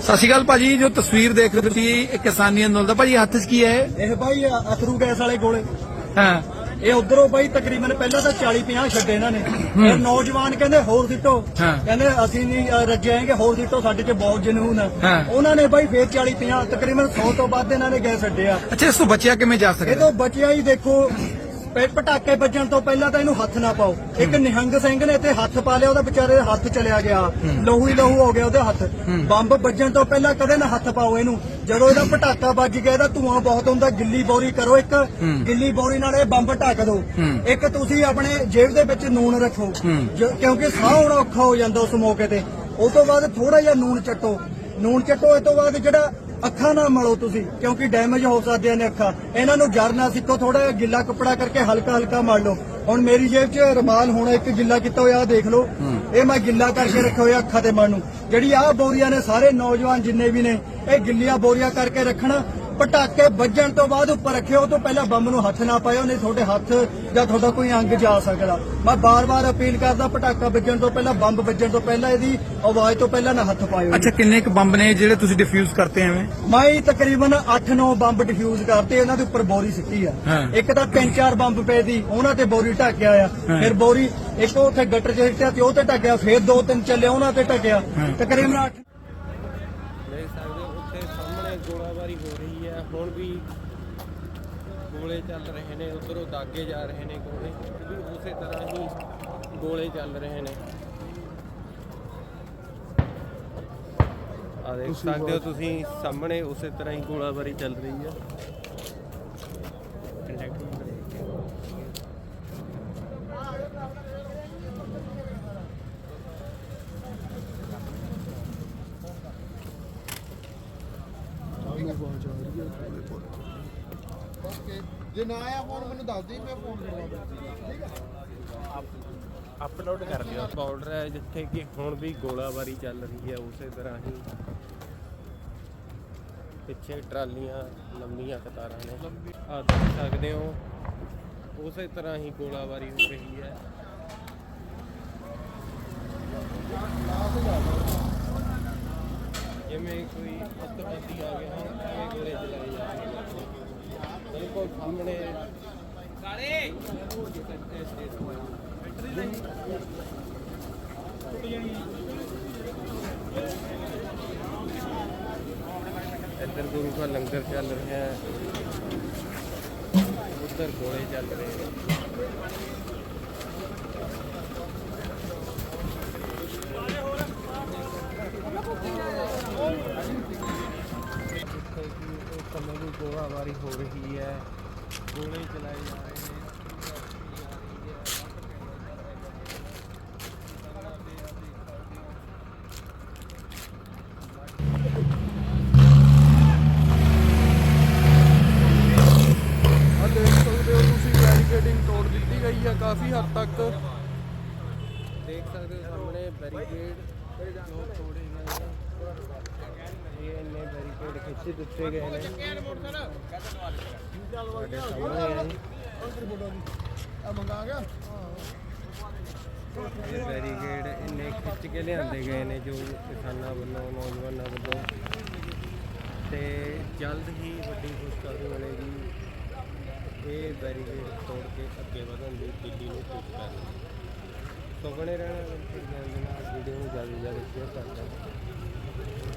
ਸਤਿ ਸ਼੍ਰੀ ਅਕਾਲ ਭਾਜੀ ਜੋ ਤਸਵੀਰ ਦੇਖ ਰਹੇ ਸੀ ਇਹ ਕਿਸਾਨੀ ਅੰਦੋਲਨ ਦਾ। ਭਾਜੀ ਹੱਥ 'ਚ ਕੀ ਹੈ ਇਹ? ਬਾਈ ਅਥਰੂ ਗੈਸ ਵਾਲੇ ਗੋਲੇ। ਹਾਂ। ਇਹ ਉਧਰੋਂ ਬਾਈ ਤਕਰੀਬਨ ਪਹਿਲਾਂ ਤਾਂ 40 50 ਛੱਡੇ ਇਹਨਾਂ ਨੇ। ਫਿਰ ਨੌਜਵਾਨ ਕਹਿੰਦੇ ਹੋਰ ਹਾਂ। ਕਹਿੰਦੇ ਅਸੀਂ ਨਹੀਂ ਅ, ਰੱਜਿਆਂਗੇ ਹੋਰ ਸਿੱਟੋ ਸਾਡੇ 'ਚ ਬਹੁਤ ਜਨੂਨ ਹੈ ਹਾਂ। ਉਹਨਾਂ ਨੇ ਬਾਈ ਫੇਰ 40 50 ਤਕਰੀਬਨ 100 ਤੋਂ ਵੱਧ ਇਹਨਾਂ ਨੇ ਗੈਸ ਛੱਡਿਆ। ਅੱਛਾ ਇਸ ਤੋਂ ਬਚਿਆ ਕਿਵੇਂ ਜਾ ਇਹ ਸਕਦਾ ਤੋਂ ਬਚਿਆ ਹੀ ਦੇਖੋ ਪ- ਪਟਾਕੇ ਵੱਜਣ ਤੋਂ ਪਹਿਲਾਂ ਤਾਂ ਇਹਨੂੰ ਹੱਥ ਨਾ ਪਾਓ। ਇੱਕ ਨਿਹੰਗ ਸਿੰਘ ਨੇ ਇੱਥੇ ਹੱਥ ਪਾ ਲਿਆ ਉਹਦਾ ਵਿਚਾਰੇ ਦਾ ਹੱਥ ਚਲਿਆ ਗਿਆ। ਲਹੂ ਹੀ ਲਹੂ ਹੋ ਗਿਆ ਉਹਦੇ ਹੱਥ। ਬੰਬ ਵੱਜਣ ਤੋਂ ਪਹਿਲਾਂ ਕਦੇ ਨਾ ਹੱਥ ਪਾਓ ਇਹਨੂੰ। ਜਦੋਂ ਇਹਦਾ ਪਟਾਕਾ ਵੱਜ ਗਿਆ ਇਹਦਾ ਧੂਆਂ ਬਹੁਤ ਹੁੰਦਾ ਗਿੱਲੀ ਬੋਰੀ ਕਰੋ ਇੱਕ। ਗਿੱਲੀ ਬੋਰੀ ਨਾਲ ਇਹ ਬੰਬ ਢੱਕ ਦਿਓ ਇੱਕ ਤੁਸੀਂ ਆਪਣੇ ਜੇਬ ਦੇ ਵਿੱਚ ਨੂਨ ਰੱਖੋ। ਕਿਉਂਕਿ ਸਾਹ ਆਉਣਾ ਔਖਾ ਹੋ ਜਾਂਦਾ ਉਸ ਮੌਕੇ ਤੇ। ਉਸ ਤੋਂ ਬਾਅਦ ਥੋੜਾ ਜਿਹਾ ਨੂਨ ਚੱਟੋ। ਨੂਨ ਚੱਟੋ ਇਸ ਤੋਂ ਬਾਅਦ ਜਿਹੜਾ ਅੱਖਾਂ ਨਾਲ ਮਲੋ ਤੁਸੀਂ ਕਿਉਂਕਿ ਡੈਮੇਜ ਹੋ ਸਕਦੀਆਂ ਨੇ ਅੱਖਾਂ। ਇਹਨਾਂ ਨੂੰ ਜੜ ਨਾ ਸਿੱਖੋ ਥੋੜਾ ਜਿਹਾ ਗਿੱਲਾ ਕੱਪੜਾ ਕਰਕੇ ਹਲਕਾ ਹਲਕਾ ਮਲ ਲਓ। ਹੁਣ ਮੇਰੀ ਜੇਬ 'ਚ ਰੁਮਾਲ ਹੋਣਾ ਇੱਕ ਗਿੱਲਾ ਕੀਤਾ ਹੋਇਆ ਆਹ ਦੇਖ ਲਓ। ਇਹ ਮੈਂ ਗਿੱਲਾ ਕਰਕੇ ਰੱਖਿਆ ਹੋਇਆ ਅੱਖਾਂ ਤੇ ਮਲ ਨੂੰ। ਜਿਹੜੀ ਆਹ ਬੋਰੀਆਂ ਨੇ ਸਾਰੇ ਨੌਜਵਾਨ ਜਿੰਨੇ ਵੀ ਨੇ ਇਹ ਗਿੱਲੀਆਂ ਬੋਰੀਆਂ ਕਰਕੇ ਰੱਖਣਾ ਪਟਾਕੇ ਵੱਜਣ ਤੋਂ ਬਾਅਦ ਉੱਪਰ ਰੱਖਿਓ ਉਹ ਤੋਂ ਪਹਿਲਾਂ ਬੰਬ ਨੂੰ ਹੱਥ ਨਾ ਪਾਇਓ ਨਹੀਂ ਤੁਹਾਡੇ ਹੱਥ ਜਾਂ ਤੁਹਾਡਾ ਕੋਈ ਅੰਗ ਜਾ ਸਕਦਾ ਮੈਂ ਬਾਰ-ਬਾਰ ਅਪੀਲ ਕਰਦਾ ਪਟਾਕਾ ਵੱਜਣ ਤੋਂ ਪਹਿਲਾਂ ਬੰਬ ਵੱਜਣ ਤੋਂ ਪਹਿਲਾਂ ਇਹਦੀ ਆਵਾਜ਼ ਤੋਂ ਪਹਿਲਾਂ ਨਾ ਹੱਥ ਪਾਇਓ ਅੱਛਾ ਕਿੰਨੇ ਕੁ ਬੰਬ ਨੇ ਜਿਹੜੇ ਤੁਸੀਂ ਡਿਫਿਊਜ਼ ਕਰਤੇ ਐਵੇਂ ਮੈਂ ਤਕਰੀਬਨ 8-9 ਬੰਬ ਡਿਫਿਊਜ਼ ਕਰਤੇ ਇਹਨਾਂ ਦੇ ਉੱਪਰ ਬੋਰੀ ਸਿੱਟੀ ਆ। ਇੱਕ ਤਾਂ 3-4 ਬੰਬ ਪਏ ਦੀ ਉਹਨਾਂ ਤੇ ਬੋਰੀ ਢੱਕਿਆ ਆ। ਫਿਰ ਬੋਰੀ ਇੱਕ ਉੱਥੇ ਗੱਟਰ 'ਚ ਸਿੱਟਿਆ ਤੇ ਉਹ ਤੇ ਢੱਕਿਆ ਫਿਰ ਦੋ ਤਿੰਨ ਚੱਲੇ ਉਹਨਾਂ ਤੇ ਢੱਕਿਆ। ਤਕਰੀਬਨ 8 ਦੇਖ ਸਕਦੇ ਹੋ ਉੱਥੇ ਸਾਹਮਣੇ ਗੋਲਾਬਾਰੀ ਹੋ ਰਹੀ ਹੈ ਹੁਣ ਵੀ ਗੋਲੇ ਚੱਲ ਰਹੇ ਨੇ ਉਧਰੋਂ ਦਾਗੇ ਜਾ ਰਹੇ ਨੇ ਗੋਲੇ। ਵੀ ਉਸੇ ਤਰ੍ਹਾਂ ਹੀ ਗੋਲੇ ਚੱਲ ਰਹੇ ਨੇ। ਆ ਦੇਖ ਸਕਦੇ ਹੋ ਤੁਸੀਂ ਸਾਹਮਣੇ ਉਸੇ ਤਰ੍ਹਾਂ ਹੀ ਗੋਲਾਬਾਰੀ ਚੱਲ ਰਹੀ ਹੈ ਜੇ ਨਾ ਆਇਆ ਫੋਨ ਮੈਨੂੰ ਦੱਸ ਦੇ ਮੈਂ ਫੋਨ ਕਰਵਾ ਅਪਲੋਡ ਕਰ ਦਿਓ। ਬਾਰਡਰ ਹੈ ਜਿੱਥੇ ਕਿ ਹੁਣ ਵੀ ਗੋਲਾਬਾਰੀ ਚੱਲ ਰਹੀ ਹੈ ਉਸੇ ਤਰ੍ਹਾਂ ਹੀ ਪਿੱਛੇ ਟਰਾਲੀਆਂ ਲੰਮੀਆਂ ਕਤਾਰਾਂ ਨੇ। ਆ ਦੇਖ ਸਕਦੇ ਹੋ ਉਸੇ ਤਰ੍ਹਾਂ ਹੀ ਗੋਲਾਬਾਰੀ ਹੋ ਰਹੀ ਹੈ। ਜਿਵੇਂ ਕੋਈ ਅੱਤਵਾਦੀ ਆ ਗਿਆ ਹੁਣ ਐਵੇਂ ਗੋਲੇ ਚਲਾਏ ਜਾ ਰਹੇ ਨੇ ਬਿਲਕੁਲ ਇੱਧਰ ਗੁਰੂ ਦਾ ਲੰਗਰ ਚੱਲ ਰਿਹਾ ਹੈ। ਉੱਧਰ ਗੋਲੇ ਚੱਲ ਰਹੇ ਗੋਲਾਬਾਰੀ ਹੋ ਰਹੀ ਹੈ। ਗੋਲੇ ਚਲਾਏ ਜਾ ਰਹੇ ਨੇ। ਦੇਖ ਸਕਦੇ ਹੋ ਤੁਸੀਂ ਬੈਰੀਕੇਡਿੰਗ ਤੋੜ ਦਿੱਤੀ ਗਈ ਆ ਕਾਫੀ ਹੱਦ ਤੱਕ। ਦੇਖ ਸਕਦੇ ਹੋ ਸਾਹਮਣੇ ਬੈਰੀਕੇਡ ਜੋ ਤੋੜੇ ਗਏ ਨੇ ਇਹ ਇੰਨੇ ਬੈਰੀਕੇਡ ਖਿੱਚ ਦਿੱਤੇ ਗਏ ਨੇ ਤੁਹਾਡੇ ਸਾਹਮਣੇ ਹੈ ਆ ਮੰਗਾ ਗਿਆ ਇਹ ਬੈਰੀਕੇਡ ਇੰਨੇ ਖਿੱਚ ਕੇ ਲਿਆਂਦੇ ਗਏ ਨੇ ਜੋ ਕਿਸਾਨਾਂ ਵੱਲੋਂ, ਨੌਜਵਾਨਾਂ ਵੱਲੋਂ। ਤੇ ਜਲਦ ਹੀ ਵੱਡੀ ਖੁਸ਼ਖਬਰੀ ਮਿਲੇਗੀ। ਇਹ ਬੈਰੀਕੇਡ ਤੋੜ ਕੇ ਅੱਗੇ ਵਧਣ ਦੀ ਦਿੱਲੀ ਨੂੰ ਪੁੱਛ ਕਰਨੀ ਸੋ ਰਹਿਣਾ ਵੀਡੀਓ ਨੂੰ ਜਲਦੀ ਜਲਦੀ ਸ਼ੇਅਰ ਕਰ ਦਿਓ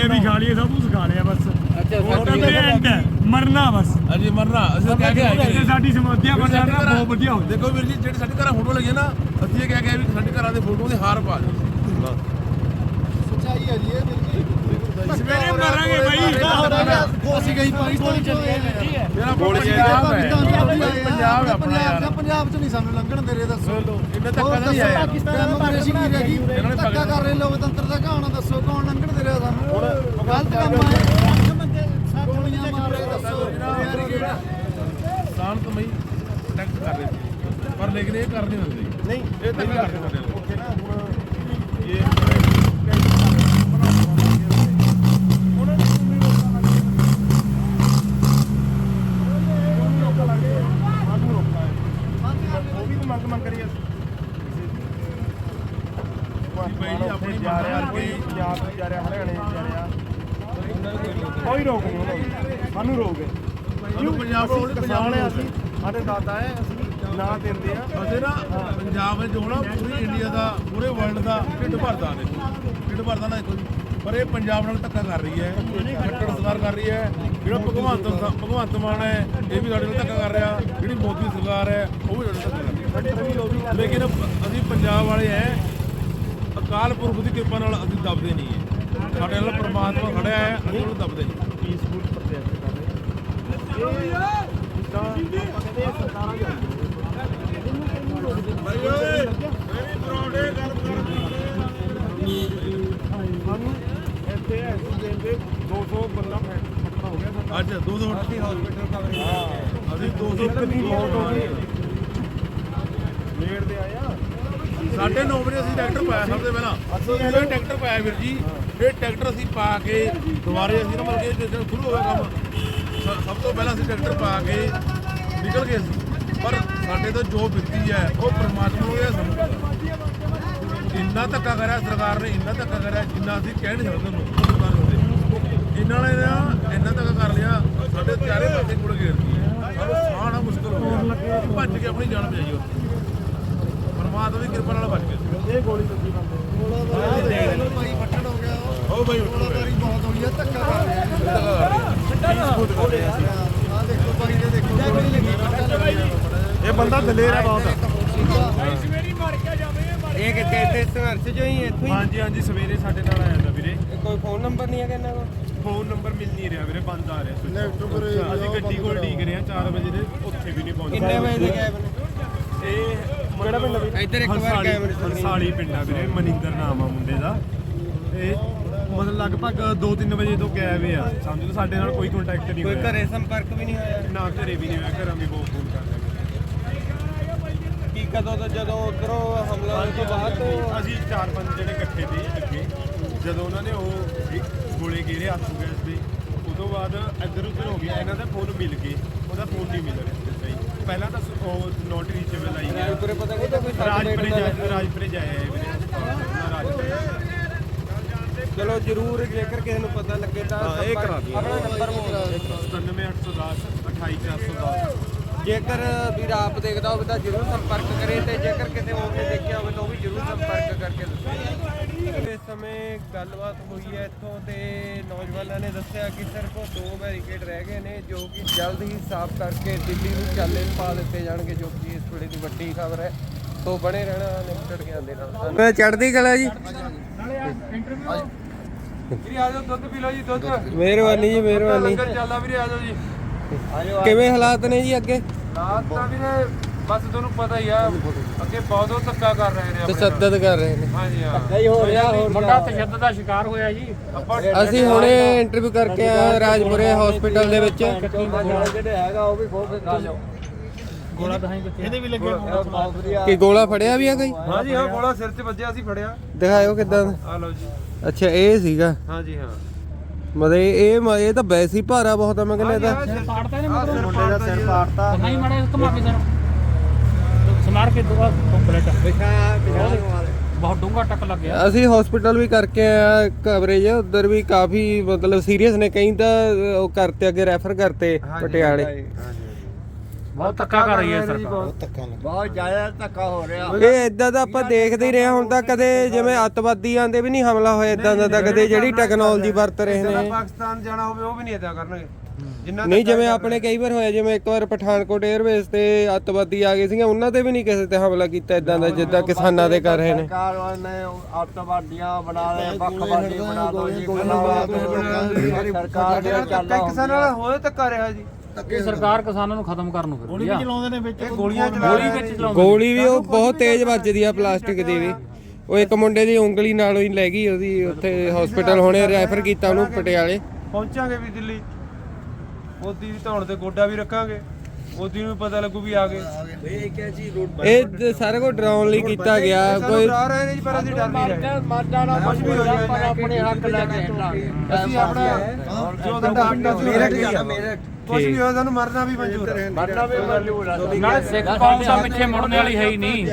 ਗੋਲੀਆਂ ਵੀ ਖਾ ਲਈਏ ਸਭ ਕੁਝ ਖਾ ਲਿਆ ਬਸ। ਅੱਛਾ ਉਹ ਕਹਿੰਦੇ ਐਂਡ ਹੈ। ਮਰਨਾ ਬਸ। ਅਜੀ ਮਰਨਾ। ਅਸੀਂ ਕਹਿ ਕੇ ਆਏ ਜੇ। ਸਾਡੀ ਸਮੱਸਿਆ ਬਣ ਜਾਣਾ ਬਹੁਤ ਵਧੀਆ ਹੋ ਦੇਖੋ ਵੀਰ ਜੀ ਜਿਹੜੇ ਸਾਡੇ ਘਰਾਂ ਫੋਟੋ ਲੱਗੇ ਨਾ ਅਸੀਂ ਇਹ ਕਹਿ ਕੇ ਆਏ ਵੀ ਸਾਡੇ ਘਰਾਂ ਦੇ ਫੋਟੋ ਦੇ ਹਾਰ ਪਾ ਦਿਓ। ਸੱਚਾਈ ਹੈ ਜੀ ਇਹ ਦਿਲ ਦੀ ਸਵੇਰੇ ਮਾਰਾਂਗੇ ਬਾਈ ਅਸੀਂ ਗਈ ਪਾਣੀ ਗੋਲੀ ਚੱਲੀ ਮੇਰਾ ਗੋਲੀ ਪੰਜਾਬ ਹੈ ਪੰਜਾਬ ਹੈ। ਆਪਣਾ ਪੰਜਾਬ ਚ ਨਹੀਂ ਸਾਨੂੰ ਲੰਘਣ ਦੇ ਰਹੇ ਦੱਸੋ। ਇੰਨਾ ਧੱਕਾ ਤਾਂ ਨਹੀਂ ਆਇਆ। ਡੈਮੋਕ੍ਰੇਸੀ ਕੀ ਰਹੀ ਇਹਨਾਂ ਨੇ ਧੱਕਾ ਕਰ ਰਹੇ ਲੋਕਤੰਤਰ ਦਾ ਕਹਾਣਾ ਦੱਸੋ ਕੌਣ ਲੰਘਣ ਦੇ ਰਿਹਾ ਸਾਨੂੰ ਗਲਤ ਕੰਮ ਹੈ ਅੱਠ ਬੰਦੇ ਸੱਤ ਗੋਲੀਆਂ ਮਾਰ ਰਹੇ ਦੱਸੋ ਸ਼ਾਂਤਮਈ ਪ੍ਰੋਟੈਕਟ ਕਰ ਰਹੇ ਸੀ। ਪਰ ਲੇਕਿਨ ਇਹ ਕਰ ਨਹੀਂ ਦਿੰਦੇ। ਨਹੀਂ ਇਹ ਤਾਂ ਕਰ ਨਹੀਂ ਦਿੰਦੇ ਉੱਥੇ ਨਾ ਹੁਣ ਇਹ ਬਾਈ ਜੀ ਆਪਣੀ ਜਾ ਰਿਹਾ ਕੋਈ ਪੰਜਾਬ ਤੋਂ ਜਾ ਰਿਹਾ ਹਰਿਆਣੇ ਜਾ ਰਿਹਾ ਕੋਈ ਰੋਕ ਨਹੀਂ ਉਹਨਾਂ ਨੂੰ ਸਾਨੂੰ ਰੋਕ ਹੈ ਸਾਨੂੰ ਪੰਜਾਬ ਤੋਂ ਕਿਸਾਨ ਹੈ ਅਸੀਂ ਸਾਡੇ ਦਾਦਾ ਹੈ ਅਸੀਂ ਨਾਂ ਦਿੰਦੇ ਆ। ਅਸੀਂ ਨਾ ਪੰਜਾਬ ਵਿੱਚ ਹੋਣਾ ਪੂਰੀ ਇੰਡੀਆ ਦਾ ਪੂਰੇ ਵਰਲਡ ਦਾ ਢਿੱਡ ਭਰਦਾ ਨੇ। ਢਿੱਡ ਭਰਦਾ ਨਾ ਜੀ। ਪਰ ਇਹ ਪੰਜਾਬ ਨਾਲ ਧੱਕਾ ਕਰ ਰਹੀ ਹੈ। ਖੱਟੜ ਸਰਕਾਰ ਕਰ ਰਹੀ ਹੈ। ਜਿਹੜਾ ਭਗਵੰਤ ਭਗਵੰਤ ਮਾਨ ਹੈ ਇਹ ਵੀ ਸਾਡੇ ਨਾਲ ਧੱਕਾ ਕਰ ਰਿਹਾ। ਜਿਹੜੀ ਮੋਦੀ ਸਰਕਾਰ ਹੈ ਉਹ ਵੀ ਸਾਡੇ ਨਾਲ ਧੱਕਾ ਕਰ ਰਹੀ ਹੈ। ਲੇਕਿਨ ਅਸੀਂ ਪੰਜਾਬ ਵਾਲੇ ਹੈ ਅਕਾਲ ਪੁਰਖ ਦੀ ਕਿਰਪਾ ਨਾਲ ਅਸੀਂ ਦਬਦੇ ਨਹੀਂ ਹੈ ਸਾਡੇ ਨਾਲ ਪ੍ਰਮਾਤਮਾ ਖੜਿਆ ਹੈ ਅਸੀਂ ਉਹਨੂੰ ਦਬਦੇ ਨਹੀਂ। ਪੀਸਫੁਲ ਪ੍ਰੋਟੈਸਟ ਕਰ ਰਹੇ ਜਿੱਦਾਂ ਆਪਾਂ ਕਹਿੰਦੇ ਆ ਸਰਕਾਰਾਂ ਦੀ ਭਾਈ ਓਏ ਮੇਰੀ ਪ੍ਰੌਂਡੇ ਗੱਲ ਸਾਨੂੰ ਇੱਥੇ ਐਸੀ ਦਿਨ ਦੇ 200 ਬੰਦਾ ਫੱਟਾ ਹੋ ਗਿਆ ਸਾਡਾ ਅੱਜ 200 ਅਸੀਂ ਹਸਪੀਟਲ ਕਵਰੇਜ ਹਾਂ ਅਸੀਂ 200 ਕਿੰਨੀ ਮੌਤ ਹੋ ਗਈ ਨੇੜ ਦੇ ਆਏ ਆ। ਸਾਢੇ 9 ਵਜੇ ਅਸੀਂ ਟਰੈਕਟਰ ਪਾਇਆ ਸਭ ਤੋਂ ਪਹਿਲਾਂ। ਅਸੀਂ ਇਹ ਟਰੈਕਟਰ ਪਾਇਆ ਵੀਰ ਜੀ। ਇਹ ਟਰੈਕਟਰ ਅਸੀਂ ਪਾ ਕੇ ਦੁਬਾਰੇ ਅਸੀਂ ਨਾ ਮਤਲਬ ਕਿ ਜਦੋਂ ਸ਼ੁਰੂ ਹੋਇਆ ਕੰਮ। ਸ- ਸਭ ਤੋਂ ਪਹਿਲਾਂ ਅਸੀਂ ਟਰੈਕਟਰ ਪਾ ਕੇ ਨਿਕਲ ਗਏ ਸੀ। ਪਰ ਸਾਡੇ ਤੋਂ ਜੋ ਬੀਤੀ ਹੈ ਉਹ ਪ੍ਰਮਾਤਮਾ ਨੂੰ ਇਹ ਪਤਾ। ਇੰਨਾ ਧੱਕਾ ਕਰਿਆ ਸਰਕਾਰ ਨੇ ਇੰਨਾ ਧੱਕਾ ਕਰਿਆ ਜਿੰਨਾ ਅਸੀਂ ਕਹਿ ਨਹੀਂ ਸਕਦੇ ਤੁਹਾਨੂੰ ਸਰਕਾਰ ਨੂੰ। ਇਹਨਾਂ ਨੇ ਨਾ ਇੰਨਾ ਧੱਕਾ ਕਰ ਲਿਆ ਸਾਡੇ ਚਾਰੇ ਪਾਸੇ ਗੁੜ ਹੈ ਸਾਨੂੰ ਮੁਸ਼ਕਲ ਹੋ ਗਿਆ। ਭੱਜ ਕੇ ਆਪਣੀ ਜਾਨ ਬਚਾਈ ਉੱਥੇ। ਪਰਮਾਤਮਾ ਦੀ ਕਿਰਪਾ ਨਾਲ ਬਚ ਗਏ ਇਹ ਗੋਲੀ ਲੱਗੀ ਬੰਦੇ ਭਾਈ ਫੱਟੜ ਹੋ ਗਿਆ ਉਹ। ਬਾਈ ਉੱਠੋ ਗੋਲਾਬਾਰੀ ਬਹੁਤ ਹੋਈ ਹੈ ਧੱਕਾ ਕਰ ਰਹੇ ਭਾਈ ਇਹ ਬੰਦਾ ਦਲੇਰ ਹੈ ਬਹੁਤ। ਇਹ ਕਿੱਥੇ ਇੱਥੇ ਸੰਘਰਸ਼ ਚੋਂ ਹੀ ਇੱਥੋਂ ਹੀ? ਹਾਂਜੀ ਹਾਂਜੀ ਸਵੇਰੇ ਸਾਡੇ ਨਾਲ ਆਇਆ ਤਾਂ ਵੀਰੇ। ਕੋਈ ਫੋਨ ਨੰਬਰ ਨਹੀਂ ਹੈਗਾ ਇਹਨਾਂ ਕੋਲ? ਫੋਨ ਨੰਬਰ ਮਿਲ ਨਹੀਂ ਰਿਹਾ ਵੀਰੇ ਬੰਦ ਆ ਰਿਹਾ switch off। ਅਸੀਂ ਗੱਡੀ ਕੋਲ ਢੀਕ ਰਹੇ ਹਾਂ 4 ਵਜੇ ਦੇ ਉੱਥੇ ਵੀ ਨਹੀਂ ਪਹੁੰਚੇ। ਕਿੰਨੇ ਵਜੇ ਦੇ ਗਏ ਬਨੇ ਇਹ ਕਿਹੜਾ ਪਿੰਡ ਵੀਰੇ? ਇੱਧਰ ਇੱਕ ਵਾਰ ਕੈਮਰੇ। ਹਰਸਾਲੀ ਪਿੰਡ ਆ ਵੀਰੇ ਮਨਿੰਦਰ ਨਾਮ ਆ ਮੁੰਡੇ ਦਾ। ਇਹ ਮਤਲਬ ਲਗਭਗ 2-3 ਵਜੇ ਤੋਂ ਗਾਇਬ ਆ। ਸਮਝ ਲਓ ਸਾਡੇ ਨਾਲ ਕੋਈ ਕੰਟੈਕਟ ਨਹੀਂ ਕੋਈ ਹੋਇਆ। ਘਰੇ ਸੰਪਰਕ ਵੀ ਨਹੀਂ ਹੋਇਆ? ਨਾ ਘਰੇ ਵੀ ਨਹੀਂ ਹੋਇਆ। ਘਰਾਂ ਵੀ ਬਹੁਤ ਫੋਨ ਕਰ ਕੀ ਕਦੋਂ ਤੋਂ ਜਦੋਂ ਉਧਰੋਂ ਹਮਲਾ ਹੋਣ ਤੋਂ ਬਾਅਦ ਤੋਂ? ਅਸੀਂ ਚਾਰ ਪੰਜ ਜਿਹੜੇ ਇਕੱਠੇ ਤੇ ਅੱਗੇ। ਜਦੋਂ ਉਹਨਾਂ ਨੇ ਉਹ ਇੱਕ ਗੋਲੇ ਘੇਰੇ ਹੱਥ ਗੈਸ ਦੇ ਉਦੋਂ ਬਾਅਦ ਇੱਧਰ ਉੱਧਰ ਹੋ ਗਿਆ। ਇਹਨਾਂ ਦਾ ਫੋਨ ਮਿਲ ਗਏ। ਉਹਦਾ ਫੋਨ ਨਹੀਂ ਮਿਲ ਰਿਹਾ ਸਹੀ ਪਹਿਲਾਂ ਤਾਂ ਸ- ਉਹ ਨੋਟ ਰੀਚੇਬਲ ਆਈ ਗਿਆ ਰਾਜਪੁਰੇ ਪਤਾ ਕੋਈ ਰਾਜਪੁਰੇ ਜਾਇਆ ਹੈ ਵੀਰੇ। ਚਲੋ ਜਰੂਰ ਜੇਕਰ ਕਿਸੇ ਨੂੰ ਪਤਾ ਲੱਗੇ ਤਾਂ ਹਾਂ, ਇਹ ਸੰਪਰਕ- ਕਰਾ ਦਿਓ। ਆਪਣਾ ਨੰਬਰ ਬੋਲ 97810 28410 ਜੇਕਰ ਵੀਰ ਆਪ ਦੇਖਦਾ ਹੋਵੇ ਤਾਂ ਜਰੂਰ ਸੰਪਰਕ ਕਰੇ ਤੇ ਜੇਕਰ ਕਿਸੇ ਹੋਰ ਨੇ ਦੇਖਿਆ ਹੋਵੇ ਤਾਂ ਉਹ ਵੀ ਜਰੂਰ ਸੰਪਰਕ ਕਰਕੇ ਦੱਸੇ। ਇਸ ਸਮੇਂ ਗੱਲਬਾਤ ਹੋਈ ਹੈ ਇੱਥੋਂ ਤੇ ਨੌਜਵਾਨਾਂ ਨੇ ਦੱਸਿਆ ਕਿ ਸਿਰਫ ਦੋ ਬੈਰੀਕੇਡ ਰਹਿ ਗਏ ਨੇ ਜੋ ਕਿ ਜਲਦ ਹੀ ਸਾਫ਼ ਕਰਕੇ ਦਿੱਲੀ ਨੂੰ ਚਾਲੇ ਪਾ ਦਿੱਤੇ ਜਾਣਗੇ ਜੋ ਕਿ ਇਸ ਵੇਲੇ ਦੀ ਵੱਡੀ ਖਬਰ ਹੈ। ਤੋਂ ਬਣੇ ਰਹਿਣਾ ਲਿਮਟਡ ਗਿਆਨ ਦੇ ਨਾਲ। ਮੈਂ ਚੜਦੀ ਕਲਾ ਜੀ। ਵੀਰੇ ਆ ਜਾਓ ਦੁੱਧ ਪੀ ਲਓ ਜੀ ਦੁੱਧ। ਮਿਹਰਬਾਨੀ ਜੀ ਮਿਹਰਬਾਨੀ। ਲੰਗਰ ਚੱਲਦਾ ਵੀਰੇ ਆ ਜਾਓ ਜੀ। ਕਿਵੇਂ ਹਾਲਾਤ ਨੇ ਜੀ ਅੱਗੇ? ਰਾਤ ਤਾਂ ਵੀਰੇ ਬਸ ਤੁਹਾਨੂੰ ਪਤਾ ਹੀ ਆ ਅੱਗੇ ਬਹੁਤ ਉਹ ਧੱਕਾ ਕਰ ਰਹੇ ਨੇ। ਤਸੱਦਦ ਕਰ ਰਹੇ ਨੇ। ਹਾਂਜੀ ਹਾਂ। ਨਹੀਂ ਹੋ ਰਿਹਾ ਹੋਰ ਮੁੰਡਾ ਤਸ਼ੱਦਦ ਦਾ ਸ਼ਿਕਾਰ ਹੋਇਆ ਜੀ। ਅਸੀਂ ਹੁਣੇ ਇੰਟਰਵਿਊ ਕਰਕੇ ਆਏ ਰਾਜਪੁਰੇ ਹਸਪੀਟਲ ਦੇ ਵਿੱਚ। ਜਿਹੜੇ ਹੈਗਾ ਉਹ ਵੀ ਬਹੁਤ ਖਾ ਜਾਓ। ਗੋਲਾ ਦਹਾਈ ਕਿੱਥੇ ਇਹਦੇ ਵੀ ਲੱਗੇ ਬਹੁਤ ਵਧੀਆ। ਕੀ ਗੋਲਾ ਫੜਿਆ ਵੀ ਆ ਕੋਈ? ਹਾਂਜੀ ਹਾਂ ਗੋਲਾ ਸਿਰ 'ਚ ਵੱਜਿਆ ਸੀ ਫੜਿਆ। ਦਿਖਾਇਓ ਕਿਦਾਂ ਆ ਲਓ ਜੀ। ਅੱਛਾ ਇਹ ਸੀਗਾ। ਹਾਂਜੀ ਹਾਂ। ਮਤਲਬ ਇਹ ਮ- ਇਹ ਤਾਂ ਵੈਸੇ ਹੀ ਭਾਰਾ ਬਹੁਤ ਆ ਮੈਂ ਕਹਿੰਦਾ ਇਹਦਾ ਪਾੜਤਾ ਇਹਨੇ ਆਹ ਸਿਰ ਮੁੰਡੇ ਦਾ ਸਿਰ ਪਾੜਤਾ। ਨਹੀਂ ਮਾੜੇ ਘੁਮਾ ਕੇ ਸਰ। ਸਮਾਰ ਕੇ ਦੁਆ ਕੰਪਲੀਟ ਬਹੁਤ ਡੂੰਘਾ ਟੱਕ ਲੱਗ ਗਿਆ। ਅਸੀਂ ਹਸਪੀਟਲ ਵੀ ਕਰਕੇ ਆ ਕਵਰੇਜ ਉਧਰ ਵੀ ਕਾਫੀ ਮਤਲਬ ਸੀਰੀਅਸ ਨੇ ਕਈ ਤਾਂ ਉਹ ਕਰਤੇ ਅੱਗੇ ਰੈਫਰ ਕਰਤੇ ਪਟਿਆਲੇ। ਬਹੁਤ ਧੱਕਾ ਕਰ ਰਹੀ ਹੈ ਸਰਕਾਰ। ਬਹੁਤ ਜ਼ਿਆਦਾ ਧੱਕਾ ਹੋ ਰਿਹਾ। ਇਹ ਇਦਾਂ ਦਾ ਆਪਾਂ ਦੇਖਦੇ ਹੀ ਰਹੇ ਹੁਣ ਤਾਂ ਕਦੇ ਜਿਵੇਂ ਅੱਤਵਾਦੀਆਂ ਦੇ ਵੀ ਨਹੀਂ ਹਮਲਾ ਹੋਇਆ ਇਦਾਂ ਦਾ ਤਾਂ ਕਦੇ ਜਿਹੜੀ ਟੈਕਨੋਲੋਜੀ ਵਰਤ ਰਹੇ ਨੇ। ਪਾਕਿਸਤਾਨ ਜਾਣਾ ਹੋਵੇ ਉਹ ਵੀ ਨਹੀਂ ਇਦਾਂ ਕਰਨਗੇ। ਨਹੀਂ ਜਿਵੇਂ ਆਪਣੇ ਕਈ ਵਾਰ ਹੋਇਆ ਜਿਵੇਂ ਇੱਕ ਵਾਰ ਪਠਾਨਕੋਟ 에ਅਰਵੇਜ਼ ਤੇ ਅੱਤਵਾਦੀ ਆ ਗਏ ਸੀਗੇ ਉਹਨਾਂ ਤੇ ਵੀ ਨਹੀਂ ਕਿਸੇ ਤੇ ਹਮਲਾ ਕੀਤਾ ਇਦਾਂ ਦਾ ਜਿੱਦਾਂ ਕਿਸਾਨਾਂ ਦੇ ਕਰ ਰਹੇ ਨੇ। ਸਰਕਾਰ ਨੇ ਅੱਤਵਾਦੀਆਂ ਬਣਾ ਲਏ ਵੱਖਵਾਦੀ ਬਣਾ ਜੀ ਸਰਕਾਰ ਦੇ ਕਿਸਾਨ ਨਾਲ ਹੋਏ ਧੱਕਾ ਰਿਹਾ ਜੀ। ਇਹ ਸਰਕਾਰ ਕਿਸਾਨਾਂ ਨੂੰ ਖਤਮ ਕਰਨ ਨੂੰ ਫਿਰਦੀ ਆ। ਚਲਾਉਂਦੇ ਨੇ ਵਿੱਚ ਗੋਲੀਆਂ ਗੋਲੀ ਵਿੱਚ ਚਲਾਉਂਦੇ ਗੋਲੀ ਵੀ ਉਹ ਬਹੁਤ ਤੇਜ਼ ਵੱਜਦੀ ਆ ਪਲਾਸਟਿਕ ਦੀ ਵੀ। ਉਹ ਇੱਕ ਮੁੰਡੇ ਦੀ ਉਂਗਲੀ ਨਾਲੋਂ ਹੀ ਲੈ ਗਈ ਉਹਦੀ ਉੱਥੇ ਹਸਪੀਟਲ ਹੁਣੇ ਰੈਫਰ ਕੀਤਾ ਉਹਨੂੰ ਪਟਿਆਲੇ। ਪਹੁੰਚਾਂਗੇ ਵੀ ਦਿੱਲੀ। ਮੋਦੀ ਦੀ ਧੌਣ ਤੇ ਗੋਡਾ ਵੀ ਰੱਖਾਂਗੇ। ਮੋਦੀ ਨੂੰ ਪਤਾ ਲੱਗੂ ਵੀ ਆ ਗਏ। ਇਹ ਦ- ਸਾਰਾ ਕੁਝ ਡਰਾਉਣ ਲਈ ਕੀਤਾ ਗਿਆ। ਕੋਈ ਡਰਾ ਰਹੇ ਨੇ ਜੀ ਪਰ ਅਸੀਂ ਡਰ ਨਹੀਂ ਰਹੇ। ਮਰ ਜਾਣਾ ਕੁਝ ਵੀ ਹੋ ਜਾਏ। ਪਰ ਆਪਣੇ ਹੱਕ ਲੈ ਕੇ ਹਟਾਂਗੇ ਅਸੀਂ ਆਪਣਾ ਜੋ ਤੁਹਾਡਾ ਹੱਕ ਆ ਮੇਰਾ ਕੁਝ ਵੀ ਹੋਇਆ ਸਾਨੂੰ ਮਰਨਾ ਵੀ ਮਨਜ਼ੂਰ ਹੈ ਮਰਨਾ ਵੀ ਮਨਜ਼ੂਰ ਆ। ਨਾਲੇ ਸਿੱਖ ਕੌਮ ਦਾ ਪਿੱਛੇ ਮੁੜਨ ਵਾਲੀ ਹੈ ਹੀ ਨਹੀਂ।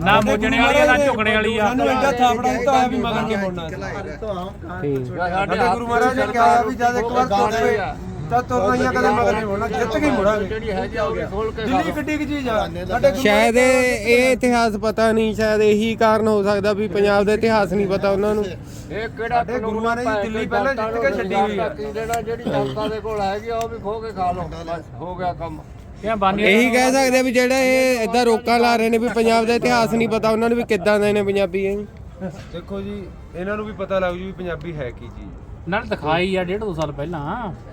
ਨਾ ਮੁੱਜਣੇ ਵਾਲੀ ਆ ਨਾ ਝੁਕਣੇ ਵਾਲੀ ਆ। ਸਾਨੂੰ ਐਡਾ ਥਾਪੜਾ ਦਿੱਤਾ ਹੋਇਆ ਵੀ ਮਗਰ ਕੇ ਮੁੜਨਾ। ਸਾਡੇ ਸਾਡੇ ਗੁਰੂ ਮਹਾਰਾਜ ਨੇ ਕਿਹਾ ਵੀ ਜਦ ਇੱਕ ਵਾਰ ਤੁਰ ਪਏ ਤਾਂ ਤੁਰਨਾ ਹੀ ਆ ਕਦੇ ਮਗਰ ਨਹੀਂ ਮੁੜਨਾ ਜਿੱਤ ਕੇ ਹੀ ਮੁੜਾਂਗੇ। ਜਿਹੜੀ ਹੈਗੀ ਆ ਉਹ ਵੀ ਖੋਲ ਕੇ ਦਿੱਲੀ ਕਿੱਡੀ ਕੀ ਚੀਜ਼ ਆ। ਸਾਡੇ ਗੁਰੂ ਸ਼ਾਇਦ ਇਹ ਇਹ ਇਤਿਹਾਸ ਪਤਾ ਨਹੀਂ ਸ਼ਾਇਦ ਇਹੀ ਕਾਰਨ ਹੋ ਸਕਦਾ ਵੀ ਪੰਜਾਬ ਦਾ ਇਤਿਹਾਸ ਨਹੀਂ ਪਤਾ ਉਹਨਾਂ ਨੂੰ। ਇਹ ਕਿਹੜਾ ਸਾਡੇ ਗੁਰੂਆਂ ਨੇ ਜੀ ਦਿੱਲੀ ਪਹਿਲਾਂ ਜਿੱਤ ਕੇ ਛੱਡੀ ਹੋਈ ਆ। ਦੇਣਾ ਜਿਹੜੀ ਜਨਤਾ ਦੇ ਕੋਲ ਹੈਗੀ ਆ ਉਹ ਵੀ ਖੋ ਕੇ ਖਾ ਲਓ। ਬਸ ਹੋ ਗਿਆ ਕੰਮ। ਇਹ ਬਾਨੀ ਇਹੀ ਕਹਿ ਸਕਦੇ ਆ ਵੀ ਜਿਹੜੇ ਇਹ ਇਦਾਂ ਰੋਕਾਂ ਲਾ ਰਹੇ ਨੇ ਵੀ ਪੰਜਾਬ ਦਾ ਇਤਿਹਾਸ ਨਹੀਂ ਪਤਾ ਉਹਨਾਂ ਨੂੰ ਵੀ ਕਿੱਦਾਂ ਦੇ ਨੇ ਪੰਜਾਬੀ ਇਹ ਦੇਖੋ ਜੀ ਇਹਨਾਂ ਨੂੰ ਵੀ ਪਤਾ ਲੱਗ ਜੂ ਵੀ ਪੰਜਾਬੀ ਹੈ ਕੀ ਚੀਜ਼। ਨਾਲ ਦਿਖਾਈ ਆ ਡੇਢ ਦੋ ਸਾਲ ਪਹਿਲਾਂ।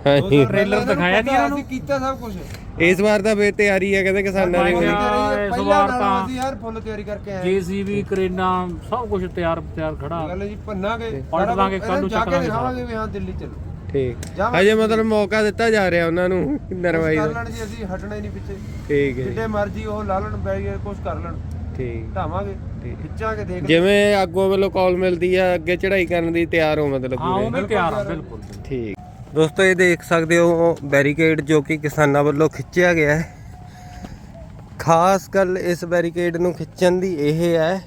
ਹਾਂਜੀ ਟ੍ਰੇਲਰ ਦਿਖਾਇਆ ਨਹੀਂ ਇਹਨਾਂ ਨੂੰ? ਅਸੀਂ ਕੀਤਾ ਸਭ ਕੁਝ ਇਸ ਵਾਰ ਤਾਂ ਫੇਰ ਤਿਆਰੀ ਹੈ ਕਹਿੰਦੇ ਕਿਸਾਨਾਂ ਦੀ ਹੋਣੀ ਇਸ ਵਾਰ ਤਾਂ ਅਸੀਂ ਯਾਰ ਫੁੱਲ ਤਿਆਰੀ ਕਰਕੇ ਆਏ। ਜੀਸੀਬੀ ਕਰੇਨਾ ਸਭ ਕੁਝ ਤਿਆਰ ਤਿਆਰ ਖੜਾ। ਗੱਲ ਜੀ ਭੰਨਾਂਗੇ। ਪਲਟ ਦਾਂਗੇ, ਕੱਲ੍ਹ ਨੂੰ ਜਾ ਚੱਕ ਕੇ ਲਾਂਗੇ ਦਿਖਾਵਾਂਗੇ ਵੀ ਹਾਂ ਦਿੱਲੀ ਚੱਲੋ। ਠੀਕ। ਹਜੇ ਮਤਲਬ ਮੌਕਾ ਦਿੱਤਾ ਜਾ ਰਿਹਾ ਉਹਨਾਂ ਨੂੰ ਨਰਵਾਈ ਕਰ ਦਾ। ਲੈਣ ਜੀ ਅਸੀਂ ਹਟਣਾ ਹੀ ਨਹੀਂ ਪਿੱਛੇ। ਠੀਕ ਹੈ ਜਿੱਡੇ ਮਰਜ਼ੀ ਉਹ ਲਾ ਲੈਣ ਬੈਰੀਅਰ ਕੁਛ ਕਰ ਲੈਣ। ਠੀਕ। ਢਾਵਾਂਗੇ ਖਿੱਚਾਂਗੇ ਦੇਖ ਜਿਵੇਂ ਅੱਗੋਂ ਵੱਲੋਂ ਕਾਲ ਮਿਲਦੀ ਆ ਅੱਗੇ ਚੜ੍ਹਾਈ ਕਰਨ ਦੀ ਤਿਆਰ ਹੋ ਮਤਲਬ ਹਾਂ ਪੂਰੇ। ਉਹ ਵੀ ਤਿਆਰ ਆ ਬਿਲਕੁਲ। ਠੀਕ। ਦੋਸਤੋ ਇਹ ਦੇਖ ਸਕਦੇ ਹੋ ਬੈਰੀਕੇਡ ਜੋ ਕਿ ਕਿਸਾਨਾਂ ਵੱਲੋਂ ਖਿੱਚਿਆ ਗਿਆ ਹੈ। ਖਾਸ ਗੱਲ ਇਸ ਬੈਰੀਕੇਡ ਨੂੰ ਖਿੱਚਣ ਦੀ ਇਹ ਹੈ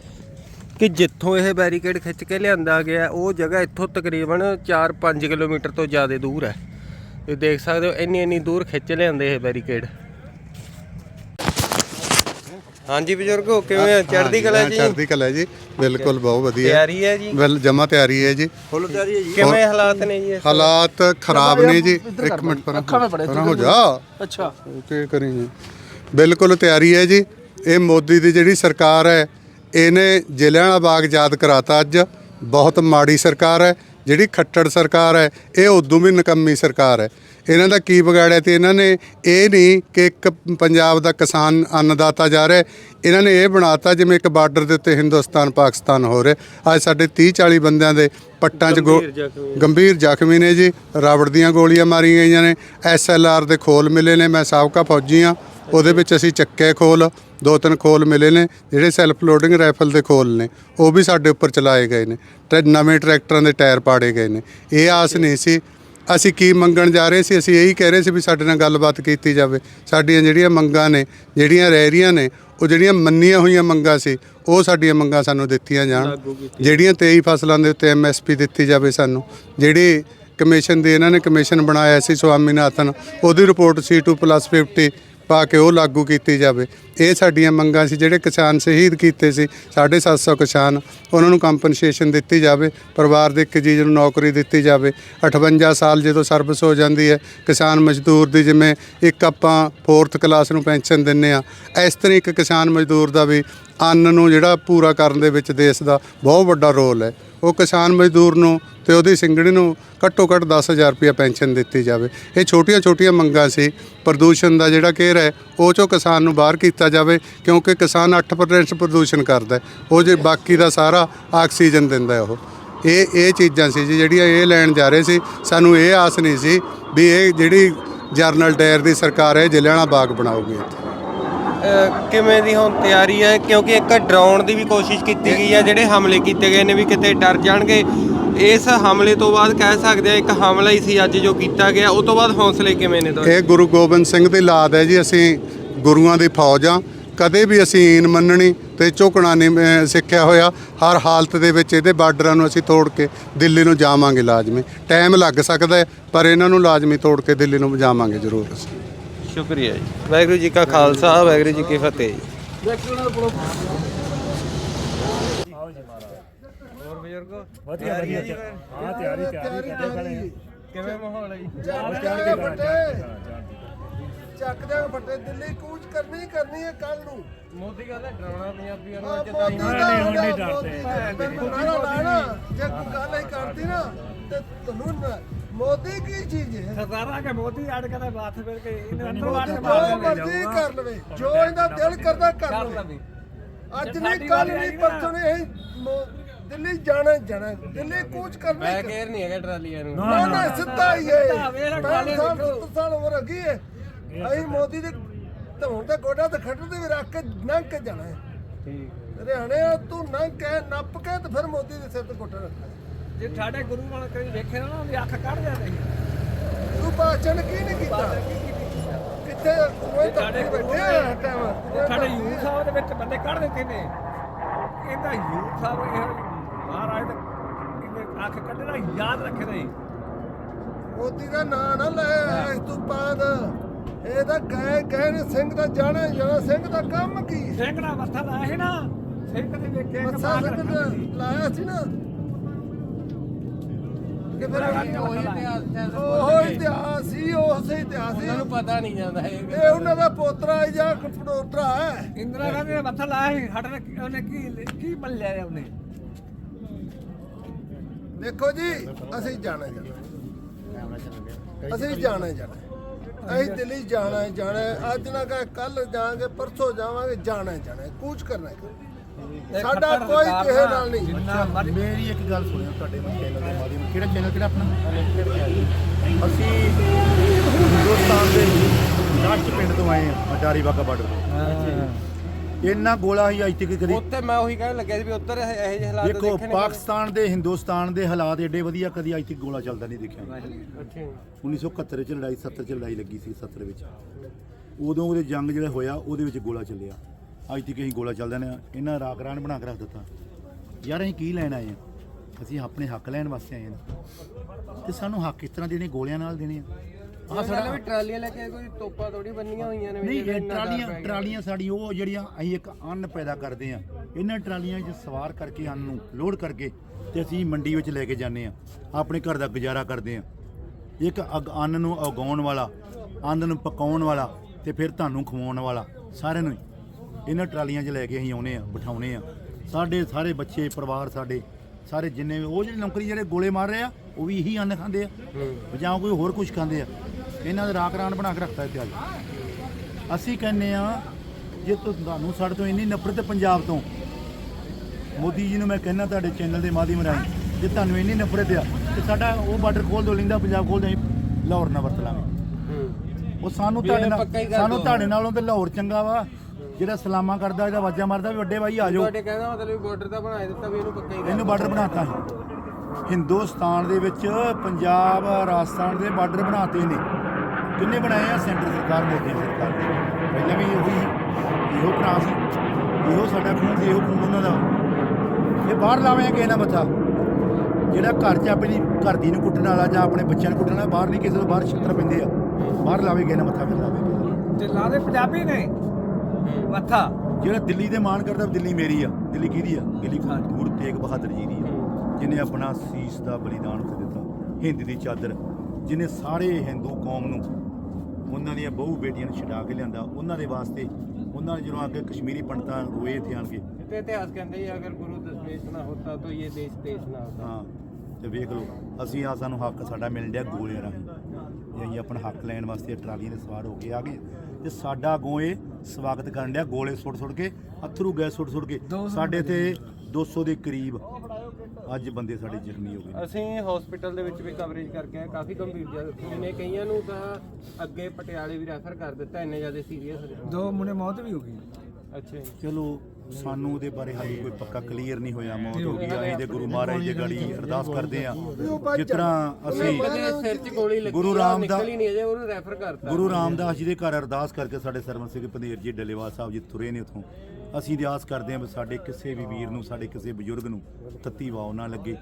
ਕਿ ਜਿੱਥੋਂ ਇਹ ਬੈਰੀਕੇਡ ਖਿੱਚ ਕੇ ਲਿਆਂਦਾ ਗਿਆ ਉਹ ਜਗ੍ਹਾ ਇੱਥੋਂ ਤਕਰੀਬਨ 4-5 ਕਿਲੋਮੀਟਰ ਤੋਂ ਜ਼ਿਆਦਾ ਦੂਰ ਹੈ। ਇਹ ਦੇਖ ਸਕਦੇ ਹੋ ਇੰਨੀ ਇੰਨੀ ਦੂਰ ਖਿੱਚ ਲਿਆਂਦੇ ਇਹ ਬੈਰੀਕੇਡ ਹਾਂਜੀ ਬਜ਼ੁਰਗੋ ਕਿਵੇਂ ਆ? ਚੜ੍ਹਦੀ ਕਲਾ ਹਾਂ, ਜੀ? ਚੜ੍ਹਦੀ ਕਲਾ ਜੀ ਬਿਲਕੁਲ ਬਹੁਤ ਵਧੀਆ। ਤਿਆਰੀ ਹੈ ਜੀ? ਵੈਲ ਜਮਾ ਤਿਆਰੀ ਹੈ ਜੀ। ਕਿਵੇਂ ਹਾਲਾਤ ਨੇ ਜੀ ਇਸ ਹਾਲਾਤ ਖਰਾਬ ਨੇ ਜੀ। ਇੱਕ ਮਿੰਟ ਪਰ। ਪਰਾਂ ਹੋ ਜਾ। ਅੱਛਾ। ਓਕੇ ਕਰੀ ਜੀ। ਬਿਲਕੁਲ ਤਿਆਰੀ ਹੈ ਜੀ। ਇਹ ਮੋਦੀ ਦੀ ਜਿਹੜੀ ਸਰਕਾਰ ਹੈ ਇਹਨੇ ਜ਼ਿਲ੍ਹਿਆਂਵਾਲਾ ਬਾਗ ਯਾਦ ਕਰਾਤਾ ਅੱਜ। ਬਹੁਤ ਮਾੜੀ ਸਰਕਾਰ ਹੈ। ਜਿਹੜੀ ਖੱਟੜ ਸਰਕਾਰ ਹੈ ਇਹ ਉਦੋਂ ਵੀ ਨਕੰਮੀ ਸਰਕਾਰ ਹੈ। ਇਹਨਾਂ ਦਾ ਕੀ ਵਿਗਾੜਿਆ ਤੇ ਇਹਨਾਂ ਨੇ ਇਹ ਨਹੀਂ ਕਿ ਇੱਕ ਪੰਜਾਬ ਦਾ ਕਿਸਾਨ ਅੰਨਦਾਤਾ ਜਾ ਰਿਹਾ ਇਹਨਾਂ ਨੇ ਇਹ ਬਣਾਤਾ ਜਿਵੇਂ ਇੱਕ ਬਾਰਡਰ ਦੇ ਉੱਤੇ ਹਿੰਦੁਸਤਾਨ ਪਾਕਿਸਤਾਨ ਹੋ ਰਿਹਾ। ਅੱਜ ਸਾਡੇ 30 40 ਬੰਦਿਆਂ ਦੇ ਪੱਟਾਂ 'ਚ ਗੰਭੀਰ ਜ਼ਖਮੀ ਨੇ। ਜੀ। ਰਬੜ ਦੀਆਂ ਗੋਲੀਆਂ ਮਾਰੀਆਂ ਗਈਆਂ ਨੇ। ਐਸਐਲਆਰ ਦੇ ਖੋਲ ਮਿਲੇ ਨੇ। ਮੈਂ ਸਾਬਕਾ ਫੌਜੀ ਹਾਂ। ਉਹਦੇ ਵਿੱਚ ਅਸੀਂ ਚੱਕੇ ਖੋਲ। ਦੋ ਤਿੰਨ ਖੋਲ ਮਿਲੇ ਨੇ। ਜਿਹੜੇ ਸੈਲਫ ਲੋਡਿੰਗ ਰਾਈਫਲ ਦੇ ਖੋਲ ਨੇ ਉਹ ਵੀ ਸਾਡੇ ਉੱਪਰ ਚਲਾਏ ਗਏ ਨੇ। ਤੇ ਨਵੇਂ ਟਰੈਕਟਰਾਂ ਦੇ ਟਾਇਰ ਪਾੜੇ ਗਏ ਨੇ। ਇਹ ਆਸ ਨਹੀਂ ਸੀ ਅਸੀਂ ਕੀ ਮੰਗਣ ਜਾ ਰਹੇ ਸੀ ਅਸੀਂ ਇਹੀ ਕਹਿ ਰਹੇ ਸੀ ਵੀ ਸਾਡੇ ਨਾਲ ਗੱਲਬਾਤ ਕੀਤੀ ਜਾਵੇ। ਸਾਡੀਆਂ ਜਿਹੜੀਆਂ ਮੰਗਾਂ ਨੇ ਜਿਹੜੀਆਂ ਰਹਿ ਰਹੀਆਂ ਨੇ ਉਹ ਜਿਹੜੀਆਂ ਮੰਨੀਆਂ ਹੋਈਆਂ ਮੰਗਾਂ ਸੀ ਉਹ ਸਾਡੀਆਂ ਮੰਗਾਂ ਸਾਨੂੰ ਦਿੱਤੀਆਂ ਜਾਣ। ਜਿਹੜੀਆਂ 23 ਫਸਲਾਂ ਦੇ ਉੱਤੇ ਐਮਐਸਪੀ ਦਿੱਤੀ ਜਾਵੇ ਸਾਨੂੰ ਜਿਹੜੀ ਕਮਿਸ਼ਨ ਦੀ ਇਹਨਾਂ ਨੇ ਕਮਿਸ਼ਨ ਬਣਾਇਆ ਸੀ ਸਵਾਮੀਨਾਥਨ ਉਹਦੀ ਰਿਪੋਰਟ C2+50 ਪਾ ਕੇ ਉਹ ਲਾਗੂ ਕੀਤੀ ਜਾਵੇ। ਇਹ ਸਾਡੀਆਂ ਮੰਗਾਂ ਸੀ, ਜਿਹੜੇ ਕਿਸਾਨ ਸ਼ਹੀਦ ਕੀਤੇ ਸੀ 750 ਕਿਸਾਨ, ਉਹਨਾਂ ਨੂੰ ਕੰਪਨਸੇਸ਼ਨ ਦਿੱਤੀ ਜਾਵੇ, ਪਰਿਵਾਰ ਦੇ ਇੱਕ ਜੀਜ ਨੂੰ ਨੌਕਰੀ ਦਿੱਤੀ ਜਾਵੇ। 58 ਸਾਲ ਜਦੋਂ ਸਰਵਿਸ ਹੋ ਜਾਂਦੀ ਹੈ, ਕਿਸਾਨ ਮਜ਼ਦੂਰ ਦੀ ਜਿਵੇਂ ਇੱਕ ਆਪਾਂ 4th ਕਲਾਸ ਨੂੰ ਪੈਨਸ਼ਨ ਦਿੰਨੇ ਆ, ਇਸ ਤਰ੍ਹਾਂ ਇੱਕ ਕਿਸਾਨ ਮਜ਼ਦੂਰ ਦਾ ਵੀ ਅੰਨ ਨੂੰ ਜਿਹੜਾ ਪੂਰਾ ਕਰਨ ਦੇ ਵਿੱਚ ਦੇਸ਼ ਦਾ ਬਹੁਤ ਵੱਡਾ ਰੋਲ ਹੈ। ਉਹ ਕਿਸਾਨ ਮਜ਼ਦੂਰ ਨੂੰ ਤੇ ਉਹਦੀ ਸਿੰਗੜੀ ਨੂੰ ਘੱਟੋ ਘੱਟ 10000 ਰੁਪਏ ਪੈਨਸ਼ਨ ਦਿੱਤੀ ਜਾਵੇ। ਇਹ ਛੋਟੀਆਂ ਛੋਟੀਆਂ ਮੰਗਾਂ ਸੀ। ਪ੍ਰਦੂਸ਼ਣ ਦਾ ਜਿਹੜਾ ਘੇਰਾ ਹੈ, ਉਹ ਚੋਂ ਕਿਸਾਨ ਨੂੰ ਬਾਹਰ ਕੀਤਾ ਜਾਵੇ ਕਿਉਂਕਿ ਕਿਸਾਨ 8% ਪ੍ਰਦੂਸ਼ਣ ਕਰਦਾ ਹੈ। ਉਹ ਜੇ ਬਾਕੀ ਦਾ ਸਾਰਾ ਆਕਸੀਜਨ ਦਿੰਦਾ ਹੈ ਉਹ। ਇਹ ਇਹ ਚੀਜ਼ਾਂ ਸੀ ਜੀ ਜਿਹੜੀਆਂ ਇਹ ਲੈਣ ਜਾ ਰਹੇ ਸੀ। ਸਾਨੂੰ ਇਹ ਆਸ ਨਹੀਂ ਸੀ ਵੀ ਇਹ ਜਿਹੜੀ ਜਰਨਲ ਡਾਇਰ ਦੀ ਸਰਕਾਰ ਹੈ ਜ਼ਿਲ੍ਹਿਆਂਵਾਲਾ ਬਾਗ ਬਣਾਉਗੀ ਇੱਥੇ। ਕਿਵੇਂ ਦੀ ਹੁਣ ਤਿਆਰੀ ਹੈ? ਕਿਉਂਕਿ ਇੱਕ ਡਰਾਉਣ ਦੀ ਵੀ ਕੋਸ਼ਿਸ਼ ਕੀਤੀ ਗਈ ਹੈ, ਜਿਹੜੇ ਹਮਲੇ ਕੀਤੇ ਗਏ ਨੇ ਵੀ ਕਿਤੇ ਡਰ ਜਾਣਗੇ। ਇਸ ਹਮਲੇ ਤੋਂ ਬਾਅਦ ਕਹਿ ਸਕਦੇ ਆ ਇੱਕ ਹਮਲਾ ਹੀ ਸੀ ਅੱਜ ਜੋ ਕੀਤਾ ਗਿਆ। ਉਹ ਤੋਂ ਬਾਅਦ ਹੌਸਲੇ ਕਿਵੇਂ ਨੇ ਤੁਹਾਡੇ? ਇਹ ਗੁਰੂ ਗੋਬਿੰਦ ਸਿੰਘ ਦੀ ਲਾਦ ਹੈ ਜੀ। ਅਸੀਂ ਗੁਰੂਆਂ ਦੀ ਫੌਜ ਆ ਕਦੇ ਵੀ ਅਸੀਂ ਈਨ ਮੰਨਣੀ ਤੇ ਝੁਕਣਾ ਨਹੀਂ ਸਿੱਖਿਆ ਹੋਇਆ। ਹਰ ਹਾਲਤ ਦੇ ਵਿੱਚ ਇਹਦੇ ਬਾਰਡਰਾਂ ਨੂੰ ਅਸੀਂ ਤੋੜ ਕੇ ਦਿੱਲੀ ਨੂੰ ਜਾਵਾਂਗੇ ਲਾਜ਼ਮੀ। ਟਾਈਮ ਲੱਗ ਸਕਦਾ ਪਰ ਇਹਨਾਂ ਨੂੰ ਲਾਜ਼ਮੀ ਤੋੜ ਕੇ ਦਿੱਲੀ ਨੂੰ ਜਾਵਾਂਗੇ ਜ਼ਰੂਰ ਅਸੀਂ। ਸ਼ੁਕਰੀਆ ਜੀ। ਵਾਹਿਗੁਰੂ ਜੀ ਕਾ ਖਾਲਸਾ ਵਾਹਿਗੁਰੂ ਜੀ ਕੀ ਫਤਿਹ ਜੀ। ਹੋਰ ਬਜ਼ੁਰਗੋ? ਵਧੀਆ ਵਧੀਆ। ਹਾਂ ਤਿਆਰੀ ਤਿਆਰੀ ਕਰਦੇ ਖੜੇ ਕਿਵੇਂ ਮਾਹੌਲ ਹੈ ਜੀ? ਚੱਕ ਦੇ ਫੱਟੇ ਚੱਕ ਦੇ ਫੱਟੇ ਦਿੱਲੀ ਕੂਚ ਕਰਨੀ ਕਰਨੀ ਹੈ ਕੱਲ ਨੂੰ। ਮੋਦੀ ਕਹਿੰਦਾ ਡਰਾਉਣਾ ਪੰਜਾਬੀਆਂ ਨੂੰ ਆ ਅੱਜ ਮੋਦੀ ਤਾਂ ਦਾ ਹੁਣ ਨਹੀਂ ਡਰਦੇ। ਨਾਰਾ ਲਾਣਾ ਜੇ ਕੋਈ ਗੱਲ ਹੀ ਕਰਦੀ ਨਾ ਤੇ ਤੁਹਾਨੂੰ ਨਾ- ਮੋਦੀ ਕੀ ਚੀਜ਼ ਹੈ? ਸਰਦਾਰਾਂ ਕੇ ਮੋਦੀ ਆੜ ਕੇ ਬਾਤ ਫਿਰ ਕੇ ਇਹਨੇ ਅੰਦਰ ਮੋਦੀ ਜੋ ਮਰਜ਼ੀ ਕਰ ਲਵੇ ਜੋ ਇਹਦਾ ਦਿਲ ਕਰਦਾ ਕਰ ਲਵੇ। ਅੱਜ ਨਹੀਂ ਕੱਲ ਨਹੀਂ ਪਰਸੋਂ ਨਹੀਂ ਦਿੱਲੀ ਜਾਣਾ ਜਾਣਾ ਦਿੱਲੀ ਕੂਚ ਕਰਨਾ ਹੀ ਮੈਂ। ਕੇਰ ਨਹੀਂ ਹੈਗਾ ਟਰਾਲੀਆਂ ਨੂੰ। ਨਾ ਨਾ ਸਿੱਧਾ ਹੀ ਹੈ। ਪੈਂਹਠ ਸਾਲ 70 ਸਾਲ ਉਮਰ ਹੈਗੀ ਹੈ। ਅਸੀਂ ਮੋਦੀ ਦੇ ਧੌਣ ਤੇ ਗੋਡਾ ਤੇ ਖੱਟਰ ਤੇ ਵੀ ਰੱਖ ਕੇ ਲੰਘ ਕੇ ਜਾਣਾ ਹੈ। ਠੀਕ। ਹਰਿਆਣੇ ਤੂੰ ਲੰਘ ਕੇ ਨੱਪ ਕੇ ਤੇ ਫਿਰ ਮੋਦੀ ਦੇ ਸਿਰ ਤੇ ਗੋਡਾ ਰੱਖਣਾ। ਜੇ ਸਾਡੇ ਗੁਰੂ ਨਾਲ ਕਰੀ ਵੇਖੇ ਨਾ ਉਹਦੀ ਅੱਖ ਕੱਢ ਜਾਂਦੇ ਤੂੰ ਬਾਚਨ ਕੀ ਨਹੀਂ ਕੀਤਾ? ਕਿੱਥੇ ਕੋਈ ਤਾਂ ਬੈਠੇ ਆ ਟਾਈਮ ਸਾਡੇ ਯੂਥ ਸਾਹਿਬ ਦੇ ਵਿੱਚ ਬੰਦੇ ਕੱਢ ਦਿੱਤੇ ਨੇ ਇਹਦਾ ਯੂਥ ਸਾਹਿਬ ਇਹ ਮਹਾਰਾਜ ਦਾ ਇਹਨੇ ਅੱਖ ਕੱਢਣਾ ਯਾਦ ਰੱਖਦੇ ਮੋਦੀ ਦਾ ਨਾਂ ਨਾ ਲੈ ਇਸ ਤੋਂ ਬਾਅਦ ਇਹ ਤਾਂ ਗਏ ਗਏ ਨੇ ਸਿੰਘ ਦਾ ਜਾਣਾ ਹੀ ਜਾਣਾ ਸਿੰਘ ਦਾ ਕੰਮ ਕੀ? ਹੈ? ਸਿੰਘ ਦਾ ਮੱਥਾ ਲਾਇਆ ਸੀ ਨਾ ਸਿੰਘ ਦੇ ਵੇਖੇ ਕਿ ਮੱਸਾ ਬਾਹਰ ਸਿੰਘ ਨੇ ਲਾਇਆ ਸੀ ਨਾ। ਕਿ ਫਿਰ ਉਹੀ ਇਤਿਹਾਸ ਹੈ ਉਹ ਇਤਿਹਾਸ ਸੀ ਉਹ ਸੇ ਇਤਿਹਾਸ ਸੀ ਉਹਨਾਂ ਨੂੰ ਪਤਾ ਨਹੀਂ ਜਾਂਦਾ ਇਹ ਇਹ ਉਹਨਾਂ ਦਾ ਪੋਤਰਾ ਹੈ ਜਾਂ ਫੜੋਤਰਾ ਹੈ। ਇੰਦਰਾ ਗਾਂਧੀ ਨੇ ਮੱਥਾ ਲਾਇਆ ਸੀ ਸਾਡੇ ਨੇ ਉਹਨੇ ਕੀ ਕੀ ਮੱਲਿਆ ਉਹਨੇ? ਦੇਖੋ ਜੀ ਅਸੀਂ ਜਾਣਾ ਜਾਣਾ। ਅਸੀਂ ਜਾਣਾ ਜਾਣਾ। ਅਸੀਂ ਦਿੱਲੀ ਜਾਣਾ ਹੀ ਜਾਣਾ। ਹੈ। ਅੱਜ ਨਾ ਕਹੇ ਕੱਲ ਜਾਵਾਂਗੇ ਪਰਸੋਂ ਜਾਵਾਂਗੇ ਜਾਣਾ ਜਾਣਾ। ਕੂਚ ਕਰਨਾ ਹੈ। ਸਾਡਾ ਕੋਈ ਕਿਸੇ ਨਾਲ ਨਹੀਂ। ਜਿੰਨਾ ਮੇਰੀ ਇੱਕ ਗੱਲ ਸੁਣਿਓ ਤੁਹਾਡੇ ਚੈਨਲ ਦੇ ਮਾਧਿਅਮ ਕਿਹੜਾ ਚੈਨਲ ਕਿਹੜਾ ਆਪਣਾ? ਅਸੀਂ ਹਿੰਦੁਸਤਾਨ ਦੇ ਲਾਸਟ ਪਿੰਡ ਤੋਂ ਆਏ ਹਾਂ ਅਟਾਰੀ ਬਾਗਾ ਬਾਰਡਰ ਤੋਂ। ਇੰਨਾ ਗੋਲਾ ਹੀ ਅੱਜ ਤੱਕ ਕਦੀ ਉੱਥੇ ਮੈਂ ਉਹੀ ਕਹਿਣ ਲੱਗਿਆ ਸੀ ਵੀ ਉੱਧਰ ਇਹ ਇਹੋ ਜਿਹੇ ਹਾਲਾਤ ਦੇਖੋ ਦੇਖਣੇ ਪਾਕਿਸਤਾਨ ਦੇ ਹਿੰਦੁਸਤਾਨ ਦੇ ਹਾਲਾਤ ਏਡੇ ਵਧੀਆ ਕਦੀ ਅੱਜ ਤੱਕ ਗੋਲਾ ਚੱਲਦਾ ਨਹੀਂ ਦੇਖਿਆ। ਅੱਛਾ ਜੀ। 1971 ਚ ਲੜਾਈ 70 ਚ ਲੜਾਈ ਲੱਗੀ ਸੀ 70 ਵਿੱਚ। ਉਦੋਂ ਉਹਦੇ ਜੰਗ ਜਿਹੜਾ ਹੋਇਆ ਉਹਦੇ ਵਿੱਚ ਗੋਲਾ ਚੱਲਿਆ। ਅੱਜ ਤੱਕ ਅਸੀਂ ਗੋਲਾ ਚੱਲਦਾ ਨੇ ਇਹਨਾਂ ਰਾਕਰਾਨ ਬਣਾ ਕੇ ਰੱਖ ਦਿੱਤਾ। ਯਾਰ ਅਸੀਂ ਕੀ ਲੈਣ ਆਏ ਆ ਅਸੀਂ ਆਪਣੇ ਹੱਕ ਲੈਣ ਵਾਸਤੇ ਆਏ ਆ ਤੇ ਸਾਨੂੰ ਹੱਕ ਇਸ ਤਰ੍ਹਾਂ ਦੇਣੇ ਗੋਲਿਆਂ ਨਾਲ ਦੇਣੇ ਆ? ਆਹ ਸਾਡਾ ਵੀ ਟਰਾਲੀਆਂ ਲੈ ਕੇ ਕੋਈ ਤੋਪਾਂ ਥੋੜੀ ਬੰਨੀਆਂ ਹੋਈਆਂ ਨੇ ਨਹੀਂ ਇਹ ਟਰਾਲੀਆਂ। ਟਰਾਲੀਆਂ ਸਾਡੀ ਉਹ ਜਿਹੜੀਆਂ ਅਸੀਂ ਇੱਕ ਅੰਨ ਪੈਦਾ ਕਰਦੇ ਆ ਇਹਨਾਂ ਟਰਾਲੀਆਂ 'ਚ ਸਵਾਰ ਕਰਕੇ ਅੰਨ ਨੂੰ ਲੋਡ ਕਰਕੇ ਤੇ ਅਸੀਂ ਮੰਡੀ ਵਿੱਚ ਲੈ ਕੇ ਜਾਂਦੇ ਆ ਆਪਣੇ ਘਰ ਦਾ ਗੁਜ਼ਾਰਾ ਕਰਦੇ ਆ ਇੱਕ ਅਗ- ਅੰਨ ਨੂੰ ਉਗਾਉਣ ਵਾਲਾ ਅੰਨ ਨੂੰ ਪਕਾਉਣ ਵਾਲਾ ਤੇ ਫਿਰ ਤੁਹਾਨੂੰ ਖਵਾਉਣ ਵਾਲਾ ਸਾਰਿਆਂ ਨੂੰ ਇਹਨਾਂ ਟਰਾਲੀਆਂ 'ਚ ਲੈ ਕੇ ਅਸੀਂ ਆਉਨੇ ਆ ਬਿਠਾਉਨੇ ਆ ਸਾਡੇ ਸਾਰੇ ਬੱਚੇ ਪਰਿਵਾਰ ਸਾਡੇ ਸਾਰੇ ਜਿੰਨੇ ਵੀ ਉਹ ਜਿਹੜੇ ਨੌਕਰੀ ਜਿਹੜੇ ਗੋਲੇ ਮਾਰ ਰਹੇ ਆ ਉਹ ਵੀ ਇਹੀ ਅੰਨ ਖਾਂਦੇ ਆ। ਜਾਂ ਕੋਈ ਹੋਰ ਕੁਝ ਖਾਂਦੇ ਆ। ਇਹਨਾਂ ਦੇ ਰਾਕ ਰਾਨ ਬਣਾ ਕੇ ਰੱਖਤਾ ਇੱਥੇ ਅੱਜ। ਅਸੀਂ ਕਹਿੰਨੇ ਆ ਜੇ ਤੁ- ਤੁਹਾਨੂੰ ਸਾਡੇ ਤੋਂ ਇੰਨੀ ਨਫ਼ਰਤ ਹੈ ਪੰਜਾਬ ਤੋਂ ਮੋਦੀ ਜੀ ਨੂੰ ਮੈਂ ਕਹਿੰਦਾ ਤੁਹਾਡੇ ਚੈਨਲ ਦੇ ਮਾਧਿਅਮ ਰਾਹੀਂ ਜੇ ਤੁਹਾਨੂੰ ਇੰਨੀ ਨਫ਼ਰਤ ਆ ਤੇ ਸਾਡਾ ਉਹ ਬਾਰਡਰ ਖੋਲ ਦੋ ਲਿੰਦਾ ਪੰਜਾਬ ਖੋਲ ਦੇ ਲਾਹੌਰ ਨਾਲ ਵਰਤ ਲਾਂਗੇ। ਉਹ ਸਾਨੂੰ ਵੀ ਤੁਹਾਡੇ ਨਾਲ ਪੱਕਾ ਹੀ ਕਰ ਸਾਨੂੰ ਦਿਓ। ਤੁਹਾਡੇ ਨਾਲੋਂ ਤੇ ਲਾਹੌਰ ਚੰਗਾ ਵਾ। ਜਿਹੜਾ ਸਲਾਮਾਂ ਕਰਦਾ ਇਹਦਾ ਵਾਜਾ ਮਾਰਦਾ ਵੀ ਵੱਡੇ ਭਾਈ ਆ ਜਾਓ। ਤੁਹਾਡੇ ਕਹਿੰਦਾ ਮਤਲਬ ਬਾਰਡਰ ਤਾਂ ਬਣਾ ਦਿੱਤਾ ਵੀ ਇਹਨੂੰ ਪੱਕਾ ਹੀ ਕਰ ਇਹਨੂੰ ਬਾਰਡਰ ਬਣਾਤਾ ਸੀ। ਹਿੰਦੁਸਤਾਨ ਦੇ ਵਿੱਚ ਪੰਜਾਬ ਰਾਜਸਥਾਨ ਦੇ ਬਾਰਡਰ ਬਣਾਤੇ ਨੇ। ਕਿੰਨੇ ਬਣਾਏ ਆ? ਸੈਂਟਰ ਸਰਕਾਰ ਮੋਦੀ ਸਰਕਾਰ ਨੇ। ਪਹਿਲਾਂ ਵੀ ਉਹੀ ਇਹੋ ਭਰਾ ਸੀ ਇਹੋ ਸਾਡਾ ਖੂਨ ਸੀ ਇਹੋ ਖੂਨ ਉਹਨਾਂ ਦਾ। ਇਹ ਬਾਹਰ ਲਾਵੇਂ ਕਿਸੇ ਨਾ ਮੱਥਾ। ਜਿਹੜਾ ਘਰ 'ਚ ਆਪਣੀ ਘਰ ਦੀ ਨੂੰ ਕੁੱਟਣ ਵਾਲਾ ਜਾਂ ਆਪਣੇ ਬੱਚਿਆਂ ਨੂੰ ਕੁੱਟਣ ਵਾਲਾ ਬਾਹਰ ਨਹੀਂ ਕਿਸੇ ਤੋਂ ਬਾਹਰ ਛਿੱਤਰ ਪੈਂਦੇ ਆ। ਬਾਹਰ ਲਾਵੇ ਕਿਸੇ ਨਾ ਮੱਥਾ ਫਿਰ ਲਾਵੇ। ਤੇ ਲਾ ਦੇ ਪੰਜਾਬੀ ਨੇ? ਮੱਥਾ ਜਿਹੜਾ ਦਿੱਲੀ ਦੇ ਮਾਣ ਕਰਦਾ ਦਿੱਲੀ ਮੇਰੀ ਆ। ਦਿੱਲੀ ਕਿਹਦੀ ਆ? ਦਿੱਲੀ ਗੁਰੂ ਤੇਗ ਬਹਾਦਰ ਜੀ ਦੀ ਆ। ਜਿਨੇ ਆਪਣਾ ਸੀਸ ਦਾ ਬਲੀਦਾਨ ਕਰ ਦਿੱਤਾ। ਹਿੰਦ ਦੀ ਚਾਦਰ। ਜਿਨੇ ਸਾਰੇ ਹਿੰਦੂ ਕੌਮ ਨੂੰ ਉਹਨਾਂ ਦੀਆਂ ਬਹੁ ਬੇਟੀਆਂ ਨੂੰ ਛਡਾ ਕੇ ਲਿਆਂਦਾ। ਉਹਨਾਂ ਦੇ ਵਾਸਤੇ ਉਹਨਾਂ ਨੇ ਜਦੋਂ ਆ ਕੇ ਕਸ਼ਮੀਰੀ ਪੰਡਤਾਂ ਰੋਏ ਇੱਥੇ ਆਣ ਕੇ। ਤੇ ਇਤਿਹਾਸ ਕਹਿੰਦੇ ਹੀ ਅਗਰ ਗੁਰੂ ਦਸ਼ਮੇਸ਼ ਨਾ ਹੋਤਾ ਤਾਂ ਇਹ ਦੇਸ਼ ਦੇਸ਼ ਨਾ ਹੋਤਾ। ਹਾਂ ਤੇ ਵੇਖ ਲਓ ਅਸੀਂ ਆ ਸਾਨੂੰ ਹੱਕ ਸਾਡਾ ਮਿਲ ਡਿਆ ਗੋਲਿਆਂ ਰਾਹੀਂ ਜੇ ਆਪਣਾ ਹੱਕ ਲੈਣ ਵਾਸਤੇ ਟਰਾਲੀਆਂ ਦੇ ਸਵਾਰ ਹੋ ਕੇ ਆ ਗਏ। ਤੇ ਸਾਡਾ ਅੱਗੋਂ ਇਹ ਸਵਾਗਤ ਕਰਨ ਡਿਆ ਗੋਲੇ ਸੁੱਟ ਸੁੱਟ ਕੇ ਅਥਰੂ ਗੈਸ ਸੁੱਟ ਸੁੱਟ ਕੇ। ਸਾਡੇ ਤੇ 200 ਦੇ ਕਰੀਬ ਅੱਜ ਬੰਦੇ ਸਾਡੇ ਜ਼ਖਮੀ ਹੋ ਗਏ ਅਸੀਂ ਹਸਪੀਟਲ ਦੇ ਵਿੱਚ ਵੀ ਕਵਰੇਜ ਕਰਕੇ ਆਏ ਕਾਫੀ ਗੰਭੀਰ ਜ਼ਖਮੀ ਨੇ। ਕਈਆਂ ਨੂੰ ਤਾਂ ਅੱਗੇ ਪਟਿਆਲੇ ਵੀ ਰੈਫਰ ਕਰ ਦਿੱਤਾ ਇੰਨੇ ਜ਼ਿਆਦਾ ਸੀਰੀਅਸ ਦੋ ਮੁੰਡੇ ਮੌਤ ਵੀ ਹੋ ਗਈ। ਅੱਛਾ ਜੀ। ਚਲੋ ਸਾਨੂੰ ਉਹਦੇ ਬਾਰੇ ਹਾਲੇ ਕੋਈ ਪੱਕਾ ਕਲੀਅਰ ਨਹੀਂ ਹੋਇਆ ਮੌਤ ਹੋ ਗਈ ਅਸੀਂ ਤੇ ਗੁਰੂ ਮਹਾਰਾਜ ਦੀ ਗੜੀ ਅਰਦਾਸ ਕਰਦੇ ਆ ਜਿਸ ਤਰ੍ਹਾਂ ਅਸੀਂ ਕਦੇ ਸਿਰ 'ਚ ਗੋਲੀ ਲੱਗੀ ਗੁਰੂ ਆ, ਰਾਮਦਾਸ- ਨਿਕਲੀ ਨਹੀਂ ਅਜੇ ਉਹਨੂੰ ਰੈਫਰ ਕਰਤਾ। ਗੁਰੂ ਰਾਮਦਾਸ ਜੀ ਦੇ ਘਰ ਅਰਦਾਸ ਕਰਕੇ ਸਾਡੇ ਸਰਵਨ ਸਿੰਘ ਪੰਧੇਰ ਜੀ ਡੱਲੇਵਾਲ ਸਾਹਿਬ ਜੀ ਤੁਰੇ ਨੇ ਉਥੋਂ। ਅਸੀਂ ਦੀ ਆਸ ਕਰਦੇ ਹਾਂ ਵੀ ਸਾਡੇ ਕਿਸੇ ਵੀ ਵੀਰ ਨੂੰ ਸਾਡੇ ਕਿਸੇ ਬਜ਼ੁਰਗ ਨੂੰ ਤੱਤੀ ਵਾਉ ਨਾ ਲੱਗੇ।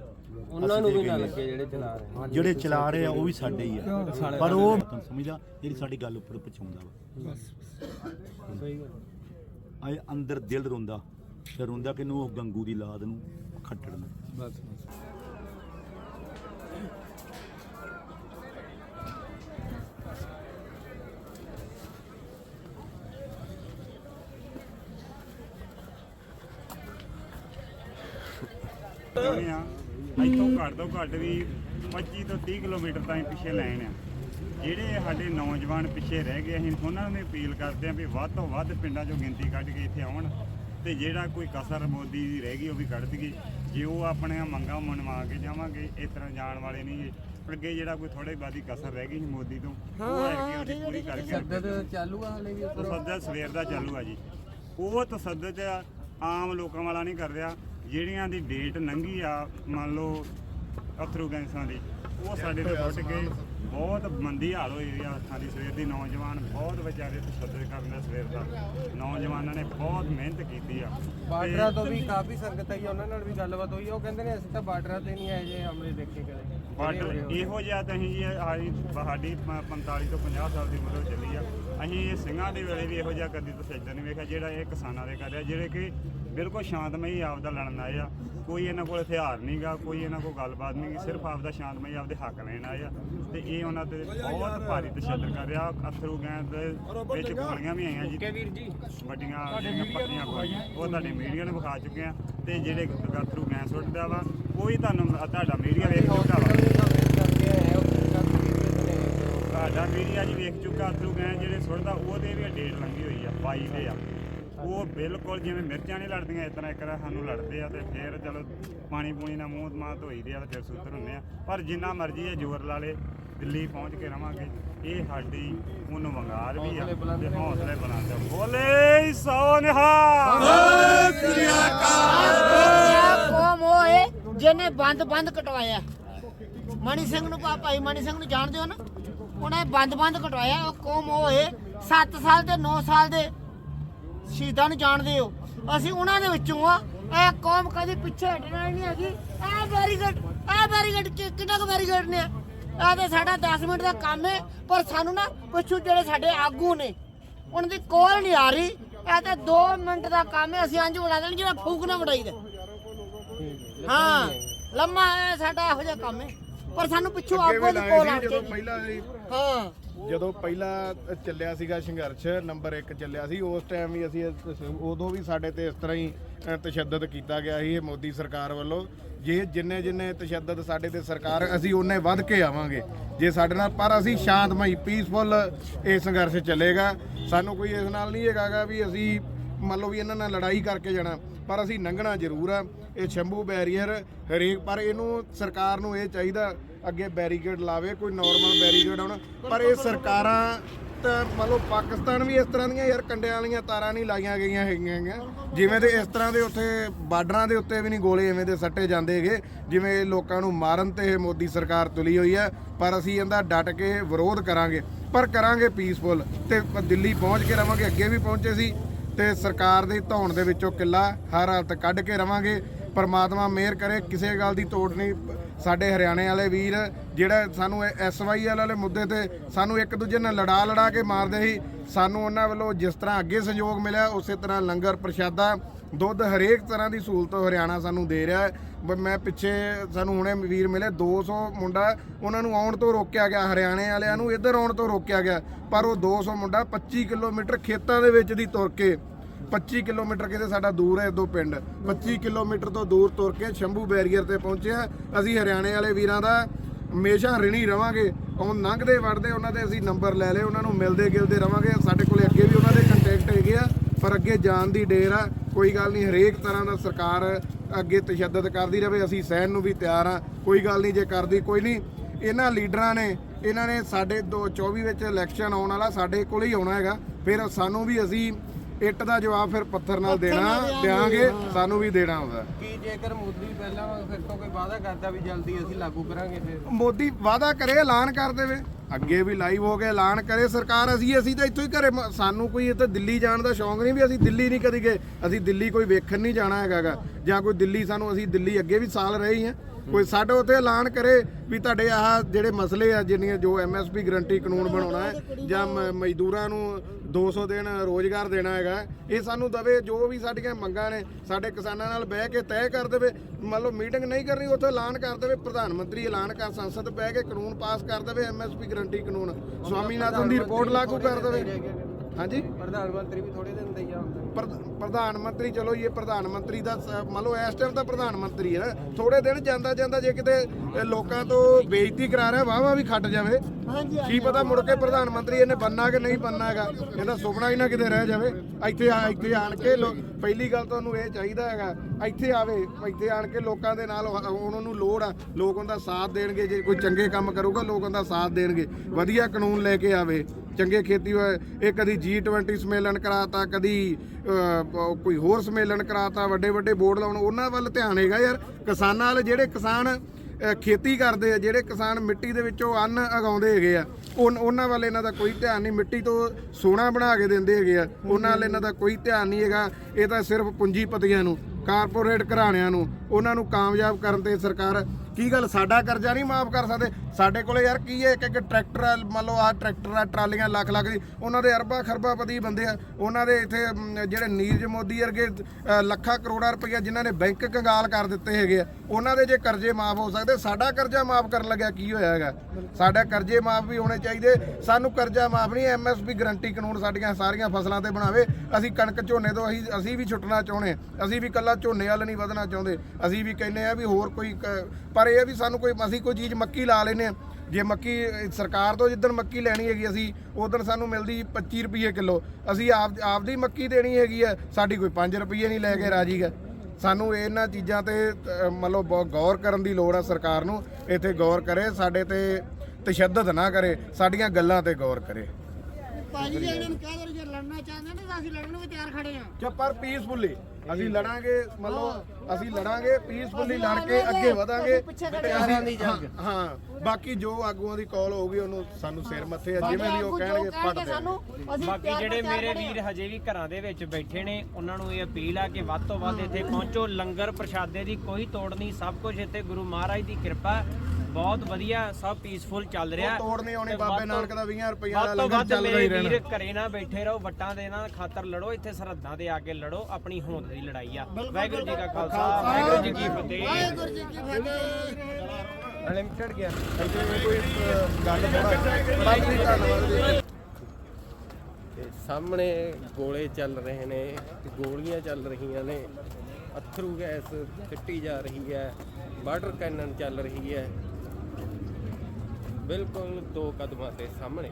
ਉਹਨਾਂ ਨੂੰ ਵੀ ਨਾ ਲੱਗੇ ਜਿਹੜੇ ਚਲਾ ਰਹੇ ਹਾਂ, ਜਿਹੜੇ ਚਲਾ ਰਹੇ ਆ ਉਹ ਵੀ ਸਾਡੇ ਹੀ ਆ। ਪਰ ਉਹ ਸਮਝਦਾ ਜਿਹੜੀ ਸਾਡੀ ਗੱਲ ਉੱਪਰ ਪਹੁੰਚਾਉਂਦਾ ਵਾ। ਸਹੀ ਗੱਲ। ਆਏ ਅੰਦਰ ਦਿਲ ਰੋਂਦਾ ਤੇ ਰੋਂਦਾ ਕਿ ਨੂੰ ਗੰਗੂ ਦੀ ਲਾਦ ਨੂੰ ਖੱਟੜ ਨੂੰ। ਬਸ ਬਸ। ਜਿਵੇਂ ਆ ਇੱਥੋਂ ਘੱਟ ਤੋਂ ਘੱਟ ਵੀ 25 ਤੋਂ 30 ਕਿਲੋਮੀਟਰ ਤਾਈਂ ਪਿੱਛੇ ਲੈਣ ਆ। ਜਿਹੜੇ ਸਾਡੇ ਨੌਜਵਾਨ ਪਿੱਛੇ ਰਹਿ ਗਏ ਅਸੀਂ ਉਹਨਾਂ ਨੂੰ ਵੀ ਅਪੀਲ ਕਰਦੇ ਆ ਵੀ ਵੱਧ ਤੋਂ ਵੱਧ ਪਿੰਡਾਂ 'ਚੋਂ ਗਿਣਤੀ ਕੱਢ ਕੇ ਇੱਥੇ ਆਉਣ ਤੇ ਜਿਹੜਾ ਕੋਈ ਕਸਰ ਮੋਦੀ ਦੀ ਰਹਿ ਗਈ ਉਹ ਵੀ ਕੱਢ ਦਈਏ। ਜੇ ਉਹ ਆਪਣੀਆਂ ਮੰਗਾਂ ਮਨਵਾ ਕੇ ਜਾਵਾਂਗੇ ਇਸ ਤਰ੍ਹਾਂ ਜਾਣ ਵਾਲੇ ਨਹੀਂ ਗੇ। ਅੱਗੇ ਜਿਹੜਾ ਕੋਈ ਥੋੜੀ ਬਾਦੀ ਕਸਰ ਰਹਿ ਗਈ ਸੀ ਮੋਦੀ ਤੋਂ ਉਹ ਐਤਕੀ ਉਹਦੀ ਪੂਰੀ ਕਰਕੇ ਤਸ਼ੱਦਦ ਚਾਲੂ ਆ ਹਲੇ ਵੀ ਉੱਪਰ? ਤਸੱਦਦ ਸਵੇਰ ਦਾ ਚਾਲੂ ਆ ਜੀ। ਉਹ ਤਸੱਦਦ ਆਮ ਲੋਕਾਂ ਵਾਲਾ ਨਹੀਂ ਕਰ ਰਿਹਾ। ਜਿਹੜੀਆਂ ਦੀ ਡੇਟ ਲੰਘੀ ਆ ਮੰਨ ਲਓ ਅਥਰੂ ਗੈਂਸਾਂ ਦੀ ਉਹ ਸਾਡੇ ਤੇ ਫੁੱਟ ਕੇ ਬਹੁਤ ਮੰਦੀ ਹਾਲ ਹੋਈ ਆ ਹੱਥਾਂ ਦੀ ਸਵੇਰ ਦੀ ਨੌਜਵਾਨ ਬਹੁਤ ਵਿਚਾਰੇ ਤਸੱਦਦ ਕਰਨ ਦਾ ਸਵੇਰ ਦਾ। ਨੌਜਵਾਨਾਂ ਨੇ ਬਹੁਤ ਮਿਹਨਤ ਕੀਤੀ ਆ। ਬਾਰਡਰਾਂ ਤੋਂ ਵੀ ਕਾਫੀ ਸੰਗਤ ਆਈ ਆ, ਉਹਨਾਂ ਨਾਲ ਵੀ ਗੱਲਬਾਤ ਹੋਈ ਆ। ਉਹ ਕਹਿੰਦੇ ਨੇ ਅਸੀਂ ਤਾਂ ਬਾਰਡਰਾਂ ਤੇ ਨਹੀਂ ਆਏ ਜੇ ਹਮਲੇ ਦੇਖੇ ਕਦੇ। ਬਾਰਡਰ ਇਹੋ ਜਿਹਾ ਤਾਂ ਅਸੀਂ ਜੀ ਸਾਡੀ ਸਾਡੀ ਪ- 45 ਤੋਂ 50 ਸਾਲ ਦੀ ਉਮਰ ਹੋ ਚੱਲੀ ਆ। ਅਸੀਂ ਇਹ ਸਿੰਘਾਂ ਦੇ ਵੇਲੇ ਵੀ ਇਹੋ ਜਿਹਾ ਕਦੀ ਤਸੱਦਦ ਨਹੀਂ ਵੇਖਿਆ ਜਿਹੜਾ ਇਹ ਕਿਸਾਨਾਂ ਦੇ ਕਰ ਰਿਹਾ ਜਿਹੜੇ ਕਿ ਬਿਲਕੁਲ ਸ਼ਾਂਤਮਈ ਆਪਦਾ ਲੜਨ ਆਏ ਆ। ਕੋਈ ਇਹਨਾਂ ਕੋਲ ਹਥਿਆਰ ਨਹੀਂਗਾ ਕੋਈ ਇਹਨਾਂ ਕੋਲ ਗੱਲਬਾਤ ਨਹੀਂ ਸਿਰਫ ਆਪਦਾ ਸ਼ਾਂਤਮਈ ਆਪਦੇ ਹੱਕ ਲੈਣ ਆਏ ਆ। ਤੇ ਇਹ ਉਹਨਾਂ ਤੇ ਬਹੁਤ ਭਾਰੀ ਤਸ਼ੱਦਦ ਕਰ ਰਿਹਾ। ਅਥਰੂ ਗੈਸ ਦੇ ਵਿੱਚ ਗੋਲੀਆਂ ਵੀ ਆਈਆਂ ਜੀ। ਵੀਰ ਜੀ। ਵੱਡੀਆਂ ਜਿਹੜੀਆਂ ਪੱਕੀਆਂ ਗੋਲੀਆਂ। ਉਹ ਤੁਹਾਡੇ ਮੀਡੀਆ ਨੂੰ ਵਿਖਾ ਚੁੱਕੇ ਆ ਤੇ ਜਿਹੜੇ ਅਥਰੂ ਗੈਸ ਉੱਡਦਾ ਵਾ ਉਹ ਵੀ ਤੁਹਾਨੂੰ ਤੁਹਾਡਾ ਮੀਡੀਆ ਵੇਖ ਚੁੱਕਾ ਵਾ। ਸਾਡਾ ਮੀਡੀਆ ਜੀ ਵੇਖ ਚੁੱਕਾ ਅਥਰੂ ਗੈਸ ਜਿਹੜੇ ਸੁੱਟਦਾ ਉਹਦੇ ਵੀ ਡੇਟ ਲੰਗੀ ਹੋਈ ਆ 22 ਦੇ ਆ। ਉਹ ਬਿਲਕੁਲ ਜਿਵੇਂ ਮਿਰਚਾਂ ਨਹੀਂ ਲੜਦੀਆਂ ਇਸ ਤਰ੍ਹਾਂ ਇੱਕ ਵਾਰ ਸਾਨੂੰ ਲੜਦੇ ਆ ਤੇ ਫਿਰ ਚਲੋ ਪਾਣੀ ਪੂਣੀ ਨਾਲ ਮੂੰਹ ਮਾਂ ਧੋਈਦੇ ਆ ਤੇ ਫਿਰ ਸੁੱਤਰ ਹੁੰਦੇ ਆ। ਪਰ ਜਿੰਨਾ ਮਰਜ਼ੀ ਇਹ ਜ਼ੋਰ ਲਾ ਲੇ। ਦਿੱਲੀ ਪਹੁੰਚ ਕੇ ਰਵਾਂਗੇ। ਇਹ ਸਾਡੀ ਉਹਨੂੰ ਵੰਗਾਰ ਵੀ ਆ। ਤੇ ਹੌਸਲੇ ਬੁਲੰਦ। ਬੋਲੇ ਸੋ ਨਿਹਾਲ। ਕੌਮ ਜਿਹਨੇ ਬੰਦ ਬੰਦ ਕਟਵਾਇਆ। ਮਣੀ ਸਿੰਘ ਨੂੰ ਭਾ- ਭਾਈ ਮਣੀ ਸਿੰਘ ਨੂੰ ਜਾਣਦੇ ਹੋ ਨਾ? ਉਹਨੇ ਬੰਦ ਬੰਦ ਕਟਵਾਇਆ। ਉਹ ਕੌਮ ਉਹ ਹੈ 7 ਸਾਲ ਤੇ 9 ਸਾਲ ਦੇ ਸ਼ਹੀਦਾਂ ਨੂੰ ਜਾਣਦੇ ਹੋ। ਅਸੀਂ ਉਹਨਾਂ ਦੇ ਵਿੱਚੋਂ ਆ। ਇਹ ਕੌਮ ਕਦੀ ਪਿੱਛੇ ਹਟਣਾ ਨਹੀਂ ਹੈਗੀ। ਇਹ ਬੈਰੀਗੇਡ ਇਹ ਬੈਰੀਗੇਡ ਕਿੰਨਾ ਕੁ ਬੈਰੀਗੇਡ ਨੇ? ਇਹ ਤੇ ਸਾਡਾ 10 ਮਿੰਟ ਦਾ ਕੰਮ ਹੈ ਪਰ ਸਾਨੂੰ ਨਾ ਪਿੱਛੋਂ ਜਿਹੜੇ ਸਾਡੇ ਆਗੂ ਨੇ। ਉਹਨਾਂ ਦੀ ਕੋਲ ਨਹੀਂ ਆ ਰਹੀ। ਇਹ ਤੇ 2 ਮਿੰਟ ਦਾ ਕੰਮ ਹੈ ਅਸੀਂ ਅੰਜ ਬਣਾ ਦੇਣ ਜਿਹੜਾ ਫੂਕ ਨਾ ਵੜਾਈ ਦੇ। ਹਾਂ ਲੰਮਾ ਹੈ ਸਾਡਾ ਇਹੋ ਜਿਹਾ ਕੰਮ ਹੈ। ਪਰ ਸਾਨੂੰ ਪਿੱਛੋਂ ਆਗੂ ਦੀ ਕੋਲ ਆ ਜਦੋਂ ਕੇ ਪਹਿਲਾਂ ਹਾਂ। ਜਦੋਂ ਪਹਿਲਾਂ ਚੱਲਿਆ ਸੀਗਾ ਸੰਘਰਸ਼ ਨੰਬਰ 1 ਚੱਲਿਆ ਸੀ ਉਸ ਟਾਈਮ ਵੀ ਅਸੀਂ ਇਸ- ਉਦੋਂ ਵੀ ਸਾਡੇ ਤੇ ਇਸ ਤਰ੍ਹਾਂ ਹੀ ਤਸ਼ੱਦਦ ਕੀਤਾ ਗਿਆ ਸੀ ਇਹ ਮੋਦੀ ਸਰਕਾਰ ਵੱਲੋਂ। ਜੇ ਜਿੰਨੇ ਜਿੰਨੇ ਤਸ਼ੱਦਦ ਸਾਡੇ ਤੇ ਸਰਕਾਰ, ਅਸੀਂ ਉਹਨੇ ਵੱਧ ਕੇ ਆਵਾਂਗੇ। ਜੇ ਸਾਡੇ ਨਾਲ, ਪਰ ਅਸੀਂ ਸ਼ਾਂਤਮਈ ਪੀਸਫੁਲ ਇਹ ਸੰਘਰਸ਼ ਚੱਲੇਗਾ। ਸਾਨੂੰ ਕੋਈ ਇਸ ਨਾਲ ਨਹੀਂ ਹੈਗਾਗਾ ਵੀ ਅਸੀਂ ਮੰਨ ਲਓ ਵੀ ਇਹਨਾਂ ਨਾਲ ਲੜਾਈ ਕਰਕੇ ਜਾਣਾ, ਪਰ ਅਸੀਂ ਲੰਘਣਾ ਜ਼ਰੂਰ ਆ। ਇਹ ਸ਼ੰਭੂ ਬੈਰੀਅਰ ਹਰੇਕ, ਪਰ ਇਹਨੂੰ ਸਰਕਾਰ ਨੂੰ ਇਹ ਚਾਹੀਦਾ ਅੱਗੇ ਬੈਰੀਕੇਡ ਲਾਵੇ, ਕੋਈ ਨਾਰਮਲ ਬੈਰੀਕੇਡ ਆਉਣ। ਪਰ ਇਹ ਸਰਕਾਰਾਂ ਤਾਂ ਮੰਨ ਲਓ ਪਾਕਿਸਤਾਨ ਵੀ ਇਸ ਤਰ੍ਹਾਂ ਦੀਆਂ ਯਾਰ ਕੰਡਿਆਂ ਵਾਲੀਆਂ ਤਾਰਾਂ ਨਹੀਂ ਲਾਈਆਂ ਗਈਆਂ ਹੈਗੀਆਂ ਜਿਵੇਂ ਦੇ ਇਸ ਤਰ੍ਹਾਂ ਦੇ ਉੱਥੇ ਬਾਰਡਰਾਂ ਦੇ ਉੱਤੇ ਵੀ ਨਹੀਂ ਗੋਲੇ ਐਵੇਂ ਦੇ ਸੱਟੇ ਜਾਂਦੇ ਹੈਗੇ। ਜਿਵੇਂ ਇਹ ਲੋਕਾਂ ਨੂੰ ਮਾਰਨ ਤੇ ਇਹ ਮੋਦੀ ਸਰਕਾਰ ਤੁਲੀ ਹੋਈ ਹੈ, ਪਰ ਅਸੀਂ ਇਹਦਾ ਡਟ ਕੇ ਵਿਰੋਧ ਕਰਾਂਗੇ। ਪਰ ਕਰਾਂਗੇ ਪੀਸਫੁਲ ਤੇ ਦਿੱਲੀ ਪਹੁੰਚ ਕੇ ਰਵਾਂਗੇ, ਅੱਗੇ ਵੀ ਪਹੁੰਚੇ ਸੀ। ਤੇ ਸਰਕਾਰ ਦੀ ਧੌਣ ਦੇ ਵਿੱਚੋਂ ਕਿੱਲਾ ਹਰ ਹਾਲਤ ਕੱਢ ਕੇ ਰਵਾਂਗੇ। ਪਰਮਾਤਮਾ ਮਿਹਰ ਕਰੇ, ਕਿਸੇ ਗੱਲ ਦੀ ਤੋੜ ਨਹੀਂ। ਸਾਡੇ ਹਰਿਆਣੇ ਵਾਲੇ ਵੀਰ ਜਿਹੜਾ ਸਾਨੂੰ ਐਸਵਾਈਐਲ ਵਾਲੇ ਮੁੱਦੇ ਤੇ ਸਾਨੂੰ ਇੱਕ ਦੂਜੇ ਨਾਲ ਲੜਾ ਲੜਾ ਕੇ ਮਾਰਦੇ ਸੀ, ਸਾਨੂੰ ਉਹਨਾਂ ਵੱਲੋਂ ਜਿਸ ਤਰ੍ਹਾਂ ਅੱਗੇ ਸਹਿਯੋਗ ਮਿਲਿਆ, ਉਸੇ ਤਰ੍ਹਾਂ ਲੰਗਰ ਪ੍ਰਸ਼ਾਦਾ, ਦੁੱਧ ਹਰੇਕ ਤਰ੍ਹਾਂ ਦੀ ਸਹੂਲਤ ਹਰਿਆਣਾ ਸਾਨੂੰ ਦੇ ਰਿਹਾ ਹੈ। ਮੈਂ ਪਿੱਛੇ ਸਾਨੂੰ ਹੁਣੇ ਵੀਰ ਮਿਲੇ 200 ਮੁੰਡਾ ਉਹਨਾਂ ਨੂੰ ਆਉਣ ਤੋਂ ਰੋਕਿਆ ਗਿਆ, ਹਰਿਆਣੇ ਵਾਲਿਆਂ ਨੂੰ ਇੱਧਰ ਆਉਣ ਤੋਂ ਰੋਕਿਆ ਗਿਆ, ਪਰ ਉਹ 200 ਮੁੰਡਾ 25 ਕਿਲੋਮੀਟਰ ਖੇਤਾਂ ਦੇ ਵਿੱਚ ਦੀ ਤੁਰ ਕੇ 25 ਕਿਲੋਮੀਟਰ ਕਿਤੇ ਸਾਡਾ ਦੂਰ ਹੈ ਦੋ ਪਿੰਡ। 25 ਕਿਲੋਮੀਟਰ ਤੋਂ ਦੂਰ ਤੁਰ ਕੇ ਸ਼ੰਭੂ ਬੈਰੀਅਰ ਤੇ ਪਹੁੰਚਿਆ ਅਸੀਂ ਹਰਿਆਣੇ ਵਾਲੇ ਵੀਰਾਂ ਦਾ ਹਮੇਸ਼ਾ ਰਿਣੀ ਰਵਾਂਗੇ। ਉਹ ਲੰਘਦੇ ਵੜਦੇ ਉਹਨਾਂ ਦੇ ਅਸੀਂ ਨੰਬਰ ਲੈ ਲਏ, ਉਹਨਾਂ ਨੂੰ ਮਿਲਦੇ ਗਿਲਦੇ ਰਵਾਂਗੇ। ਸਾਡੇ ਕੋਲੇ ਅੱਗੇ ਵੀ ਉਹਨਾਂ ਦੇ ਕੰਟੈਕਟ ਹੈਗੇ ਆ, ਪਰ ਅੱਗੇ ਜਾਣ ਦੀ ਡੇਰ ਆ। ਕੋਈ ਗੱਲ ਨਹੀਂ, ਹਰੇਕ ਤਰ੍ਹਾਂ ਦਾ ਸਰਕਾਰ ਅੱਗੇ ਤਸ਼ੱਦਦ ਕਰਦੀ ਰਹੇ ਅਸੀਂ ਸਹਿਣ ਨੂੰ ਵੀ ਤਿਆਰ ਆ। ਕੋਈ ਗੱਲ ਨਹੀਂ, ਜੇ ਕਰਦੀ, ਕੋਈ ਨਹੀਂ। ਇਹਨਾਂ ਲੀਡਰਾਂ ਨੇ, ਇਹਨਾਂ ਨੇ ਸਾਡੇ 2024 ਵਿੱਚ ਇਲੈਕਸ਼ਨ ਆਉਣ ਵਾਲਾ ਸਾਡੇ ਕੋਲ ਹੀ ਆਉਣਾ ਹੈਗਾ। ਫਿਰ ਸਾਨੂੰ ਵੀ ਅਸੀਂ ਇੱਟ ਦਾ ਜਵਾਬ ਫਿਰ ਪੱਥਰ ਨਾਲ ਦੇਣਾ ਦਿਆਂਗੇ ਸਾਨੂੰ ਵੀ ਦੇਣਾ ਹੁੰਦਾ ਕੀ ਜੇਕਰ ਮੋਦੀ ਪਹਿਲਾਂ ਫਿਰ ਤੋਂ ਕੋਈ ਵਾਅਦਾ ਕਰਦਾ ਵੀ ਜਲਦੀ ਅਸੀਂ ਲਾਗੂ ਕਰਾਂਗੇ ਫਿਰ? ਮੋਦੀ ਵਾਅਦਾ ਕਰੇ ਐਲਾਨ ਕਰ ਦੇਵੇ। ਅੱਗੇ ਵੀ ਲਾਈਵ ਹੋ ਕੇ ਐਲਾਨ ਕਰੇ। ਸਰਕਾਰ ਅਸੀਂ ਅਸੀਂ ਤਾਂ ਇੱਥੋਂ ਹੀ ਘਰੇ ਸਾਨੂੰ ਕੋਈ ਇੱਥੇ ਦਿੱਲੀ ਜਾਣ ਦਾ ਸ਼ੌਂਕ ਨਹੀਂ ਵੀ ਅਸੀਂ ਦਿੱਲੀ ਨਹੀਂ ਕਦੀ ਗਏ। ਅਸੀਂ ਦਿੱਲੀ ਕੋਈ ਵੇਖਣ ਨਹੀਂ ਜਾਣਾ ਹੈਗਾਗਾ ਜਾਂ ਕੋਈ ਦਿੱਲੀ ਸਾਨੂੰ ਅਸੀਂ ਦਿੱਲੀ ਅੱਗੇ ਵੀ ਸਾਲ ਰਹੇ ਹਾਂ। ਕੋਈ ਸਾਡੇ ਉੱਤੇ ਐਲਾਨ ਕਰੇ ਵੀ ਤੁਹਾਡੇ ਆਹ ਜਿਹੜੇ ਮਸਲੇ ਆ ਜਿੰਨੀਆਂ ਜੋ ਐਮਐਸਪੀ ਗਰੰਟੀ ਕਾਨੂੰਨ ਬਣਾਉਣਾ ਹੈ ਜਾਂ ਮਜ਼ਦੂਰਾਂ ਨੂੰ 200 ਦਿਨ ਰੋਜ਼ਗਾਰ ਦੇਣਾ ਹੈਗਾ ਇਹ ਸਾਨੂੰ ਦਵੇ ਜੋ ਵੀ ਸਾਡੀਆਂ ਮੰਗਾਂ ਨੇ ਸਾਡੇ ਕਿਸਾਨਾਂ ਨਾਲ ਬਹਿ ਕੇ ਤੈਅ ਕਰ ਦੇਵੇ ਮੰਨ ਲਓ ਮੀਟਿੰਗ ਨਹੀਂ ਕਰਨੀ ਉੱਥੇ ਐਲਾਨ ਕਰ ਦੇਵੇ ਪ੍ਰਧਾਨ ਮੰਤਰੀ ਐਲਾਨ ਕਰ ਸੰਸਦ ਬਹਿ ਕੇ ਕਾਨੂੰਨ ਪਾਸ ਕਰ ਦੇਵੇ ਐਮਐਸਪੀ ਗਰੰਟੀ ਕਾਨੂੰਨ ਸਵਾਮੀਨਾਥਨ ਦੀ ਰਿਪੋਰਟ ਲਾਗੂ ਕਰ ਦੇਵੇ। ਹਾਂਜੀ? ਪ੍ਰਧਾਨ ਮੰਤਰੀ ਵੀ ਥੋੜੇ ਦਿਨ ਦੇ ਹੀ ਆ ਪ੍ਰਧ- ਪ੍ਰਧਾਨ ਮੰਤਰੀ ਚਲੋ ਇਹ ਪ੍ਰਧਾਨ ਮੰਤਰੀ ਦਾ ਸ- ਮੰਨ ਲਓ ਇਸ ਟਾਈਮ ਤਾਂ ਪ੍ਰਧਾਨ ਮੰਤਰੀ ਹੈ ਨਾ। ਥੋੜੇ ਦਿਨ ਜਾਂਦਾ ਜਾਂਦਾ ਜੇ ਕਿਤੇ ਇਹ ਲੋਕਾਂ ਤੋਂ ਬੇਇੱਜ਼ਤੀ ਕਰਾ ਰਿਹਾ ਵਾਹ ਵੀ ਖੱਟ ਜਾਵੇ। ਕੀ ਪਤਾ ਮੁੜ ਕੇ ਪ੍ਰਧਾਨ ਮੰਤਰੀ ਇਹਨੇ ਬੰਨਾ ਕਿ ਨਹੀਂ ਬੰਨਾ ਹੈਗਾ ਇਹਦਾ ਸੁਪਨਾ ਹੀ ਨਾ ਕਿਤੇ ਰਹਿ ਜਾਵੇ। ਇੱਥੇ ਆ ਇੱਥੇ ਆਣ ਕੇ ਪਹਿਲੀ ਗੱਲ ਤਾਂ ਉਹਨੂੰ ਇਹ ਚਾਹੀਦਾ ਹੈਗਾ ਇੱਥੇ ਆਵੇ ਇੱਥੇ ਆਣ ਕੇ ਲੋਕਾਂ ਦੇ ਨਾਲ ਉਹ- ਉਹਨਾਂ ਨੂੰ ਲੋੜ ਆ। ਲੋਕ ਉਹਦਾ ਸਾਥ ਦੇਣਗੇ ਜੇ ਕੋਈ ਚੰਗੇ ਕੰਮ ਕਰੂਗਾ ਲੋਕ ਉਹਦਾ ਸਾਥ ਦੇਣਗੇ। ਵਧੀਆ ਕਾਨੂੰਨ ਲੈ ਕੇ ਆਵੇ ਚੰਗੇ ਖੇਤੀ ਹੋਏ ਇਹ ਕਦੀ G20 ਸੰਮੇਲਨ ਕਰਾਤਾ ਕਦੀ ਕੋਈ ਹੋਰ ਸੰਮੇਲਨ ਕਰਾਤਾ ਵੱਡੇ ਵੱਡੇ ਬੋਰਡ ਲਾਉਣ ਉਹਨਾਂ ਵੱਲ ਧਿਆਨ ਹੈਗਾ ਯਾਰ। ਕਿਸਾਨਾਂ ਵਾਲੇ ਜਿਹੜੇ ਕਿਸਾਨ ਖੇਤੀ ਕਰਦੇ ਆ, ਜਿਹੜੇ ਕਿਸਾਨ ਮਿੱਟੀ ਦੇ ਵਿੱਚੋਂ ਅੰਨ ਉਗਾਉਂਦੇ ਹੈਗੇ ਆ, ਉਨ- ਉਹਨਾਂ ਵੱਲ ਇਹਨਾਂ ਦਾ ਕੋਈ ਧਿਆਨ ਨਹੀਂ, ਮਿੱਟੀ ਤੋਂ ਸੋਨਾ ਬਣਾ ਕੇ ਦਿੰਦੇ ਹੈਗੇ ਆ, ਉਹਨਾਂ ਵੱਲ ਇਹਨਾਂ ਦਾ ਕੋਈ ਧਿਆਨ ਨਹੀਂ ਹੈਗਾ, ਇਹ ਤਾਂ ਸਿਰਫ ਪੂੰਜੀਪਤੀਆਂ ਨੂੰ। ਕਾਰਪੋਰੇਟ ਘਰਾਣਿਆਂ ਨੂੰ, ਉਹਨਾਂ ਨੂੰ ਕਾਮਯਾਬ ਕਰਨ ਤੇ ਸਰਕਾਰ ਕੀ ਗੱਲ, ਸਾਡਾ ਕਰਜ਼ਾ ਨਹੀਂ ਮਾਫ ਕਰ ਸਕਦੇ? ਸਾਡੇ ਕੋਲੇ ਯਾਰ ਕੀ ਹੈ? ਇੱਕ ਇੱਕ ਟਰੈਕਟਰ ਆ, ਮੰਨ ਲਓ ਆਹ ਟਰੈਕਟਰ ਆ, ਟਰਾਲੀਆਂ ਲੱਖ ਲੱਖ ਦੀ, ਉਹਨਾਂ ਦੇ ਅਰਬਾਂ ਖਰਬਾਂ ਪਤੀ ਬੰਦੇ ਆ। ਉਹਨਾਂ ਦੇ ਇੱਥੇ ਜਿਹੜੇ ਨੀਰਜ ਮੋਦੀ ਵਰਗੇ ਲੱਖਾਂ ਕਰੋੜਾਂ ਰੁਪਈਆ ਜਿਨ੍ਹਾਂ ਨੇ ਬੈਂਕ ਕੰਗਾਲ ਕਰ ਦਿੱਤੇ ਹੈਗੇ ਆ, ਉਹਨਾਂ ਦੇ ਜੇ ਕਰਜ਼ੇ ਮਾਫ ਹੋ ਸਕਦੇ, ਸਾਡਾ ਕਰਜ਼ਾ ਮਾਫ ਕਰਨ ਲੱਗਿਆ ਕੀ ਹੋਇਆ ਹੈਗਾ? ਸਾਡਾ ਕਰਜ਼ੇ ਮਾਫ ਵੀ ਹੋਣੇ ਚਾਹੀਦੇ, ਸਾਨੂੰ ਕਰਜ਼ਾ ਮਾਫ ਨਹੀਂ ਐਮਐਸਪੀ ਗਰੰਟੀ ਕਾਨੂੰਨ ਸਾਡੀਆਂ ਸਾਰੀਆਂ ਫਸਲਾਂ ਤੇ ਬਣਾਵੇ, ਅਸੀਂ ਕਣਕ ਝੋਨੇ ਤੋਂ ਅਸੀਂ ਅਸੀਂ ਵੀ ਛੁੱਟਣਾ ਚਾਹੁੰਦੇ ਹਾਂ। ਅਸੀਂ ਵੀ ਕੱਲਾ ਝੋਨੇ ਵੱਲ ਨਹੀਂ ਵਧਣਾ ਚਾਹੁੰਦੇ। ਅਸੀਂ ਵੀ ਕਹਿੰਦੇ ਆ ਵੀ ਹੋਰ ਕੋਈ ਕ- ਪਰ ਇਹ ਵੀ ਸਾਨੂੰ ਕੋਈ ਅਸੀਂ ਕੋਈ ਚੀਜ਼ ਮੱਕੀ ਲਾ ਲੈਨੇ ਆ ਜੇ ਮੱਕੀ ਸਰਕਾਰ ਤੋਂ ਜਿੱਦਣ ਮੱਕੀ ਲੈਣੀ ਹੈਗੀ ਅਸੀਂ ਉਦੋਂ ਸਾਨੂੰ ਮਿਲਦੀ 25 ਰੁਪਏ ਕਿਲੋ। ਅਸੀਂ ਆਪ ਆਪਦੀ ਮੱਕੀ ਦੇਣੀ ਹੈਗੀ ਆ, ਸਾਡੀ ਕੋਈ 5 ਰੁਪਏ ਨਹੀਂ ਲੈ ਕੇ ਰਾਜੀ ਗਾ ਸਾਨੂੰ ਇਹਨਾਂ ਚੀਜ਼ਾਂ ਤੇ ਮਤਲਬ ਬਹੁਤ ਗੌਰ ਕਰਨ ਦੀ ਲੋੜ ਆ ਸਰਕਾਰ ਨੂੰ। ਇੱਥੇ ਗੌਰ ਕਰੇ, ਸਾਡੇ ਤੇ ਤਸ਼ੱਦਦ ਨਾ ਕਰੇ, ਸਾਡੀਆਂ ਗੱਲਾਂ ਤੇ ਗੌਰ ਕਰੇ। ਭਾਜੀ, ਇਹਨਾਂ ਨੂੰ ਕਹਿ ਦੋ ਜੇ ਲੜਨਾ ਚਾਹੁੰਦੇ ਨੇ ਤਾਂ ਅਸੀਂ ਲੜਨ ਨੂੰ ਵੀ ਤਿਆਰ ਖੜੇ ਆ ਕਿ ਪਰ ਪੀਸਫੁਲੀ ਅਸੀਂ ਲੜਾਂਗੇ ਮੰਨ ਲਓ ਅਸੀਂ ਲੜਾਂਗੇ ਪੀਸਫੁਲੀ ਲੜ ਕੇ ਅੱਗੇ ਵਧਾਂਗੇ। ਪਿੱਛੇ ਤੇ ਖੜੇ ਅਸੀਂ ਹਾਂ ਹਾਂ। ਬਾਕੀ ਜੋ ਆਗੂਆਂ ਦੀ ਕਾਲ ਹੋਊਗੀ ਉਹਨੂੰ ਸਾਨੂੰ ਸਿਰ ਮੱਥੇ ਆ ਜਿਵੇਂ ਵੀ ਉਹ ਕਹਿਣਗੇ ਪੱਟ ਦੇ ਅਸੀਂ ਬਾਕੀ ਜਿਹੜੇ ਮੇਰੇ। ਵੀਰ ਹਜੇ ਵੀ ਘਰਾਂ ਦੇ ਵਿੱਚ ਬੈਠੇ ਨੇ ਉਹਨਾਂ ਨੂੰ ਇਹ ਅਪੀਲ ਆ ਕਿ ਵੱਧ ਤੋਂ ਵੱਧ ਇੱਥੇ ਪਹੁੰਚੋ। ਲੰਗਰ ਪ੍ਰਸ਼ਾਦੇ ਦੀ ਕੋਈ ਤੋੜ ਨਹੀਂ ਸਭ ਕੁਝ ਇੱਥੇ ਗੁਰੂ ਮਹਾਰਾਜ ਦੀ ਕਿਰਪਾ। ਹੈ। ਬਹੁਤ ਵਧੀਆ ਸਭ ਪੀਸਫੁਲ ਚੱਲ ਰਿਹਾ। ਤੋੜ ਨਹੀਂ ਆਉਣੀ ਬਾਬੇ ਨਾਨਕ ਦਾ 20 ਰੁਪਈਆ ਤੋਂ ਲੰਗਰ ਵੱਧ ਚੱਲਦਾ ਹੀ ਰਹਿਣਾ। ਵੀਰ ਘਰੇ ਨਾ ਬੈਠੇ ਰਹੋ ਵੱਟਾਂ ਦੇ ਨਾਲ ਖਾਤਰ ਲੜੋ ਇੱਥੇ ਸਰਹੱਦਾਂ ਦੇ ਆ ਕੇ ਲੜੋ ਆਪਣੀ ਹੋਂਦ ਦੀ ਲੜਾਈ ਆ। ਵਾਹਿਗੁਰੂ ਜੀ ਕਾ ਖਾਲਸਾ ਵਾਹਿਗੁਰੂ ਜੀ ਕੀ ਫਤਿਹ। ਵਾਹਿਗੁਰੂ ਜੀ ਕੀ ਫਤਿਹ। ਅਨਲਿਮਟਿਡ ਗਿਆ। ਕੋਈ ਗੱਲ ਬਾਈ ਜੀ ਧੰਨਵਾਦ ਜੀ ਤੇ ਸਾਹਮਣੇ ਗੋਲੇ ਚੱਲ ਰਹੇ ਨੇ ਗੋਲੀਆਂ ਚੱਲ ਰਹੀਆਂ ਨੇ। ਅਥਰੂ ਗੈਸ ਸਿੱਟੀ ਜਾ ਰਹੀ ਹੈ ਵਾਟਰ ਕੈਨਨ ਚੱਲ ਰਹੀ ਹੈ। ਬਿਲਕੁਲ ਦੋ ਕਦਮਾਂ ਤੇ ਸਾਹਮਣੇ।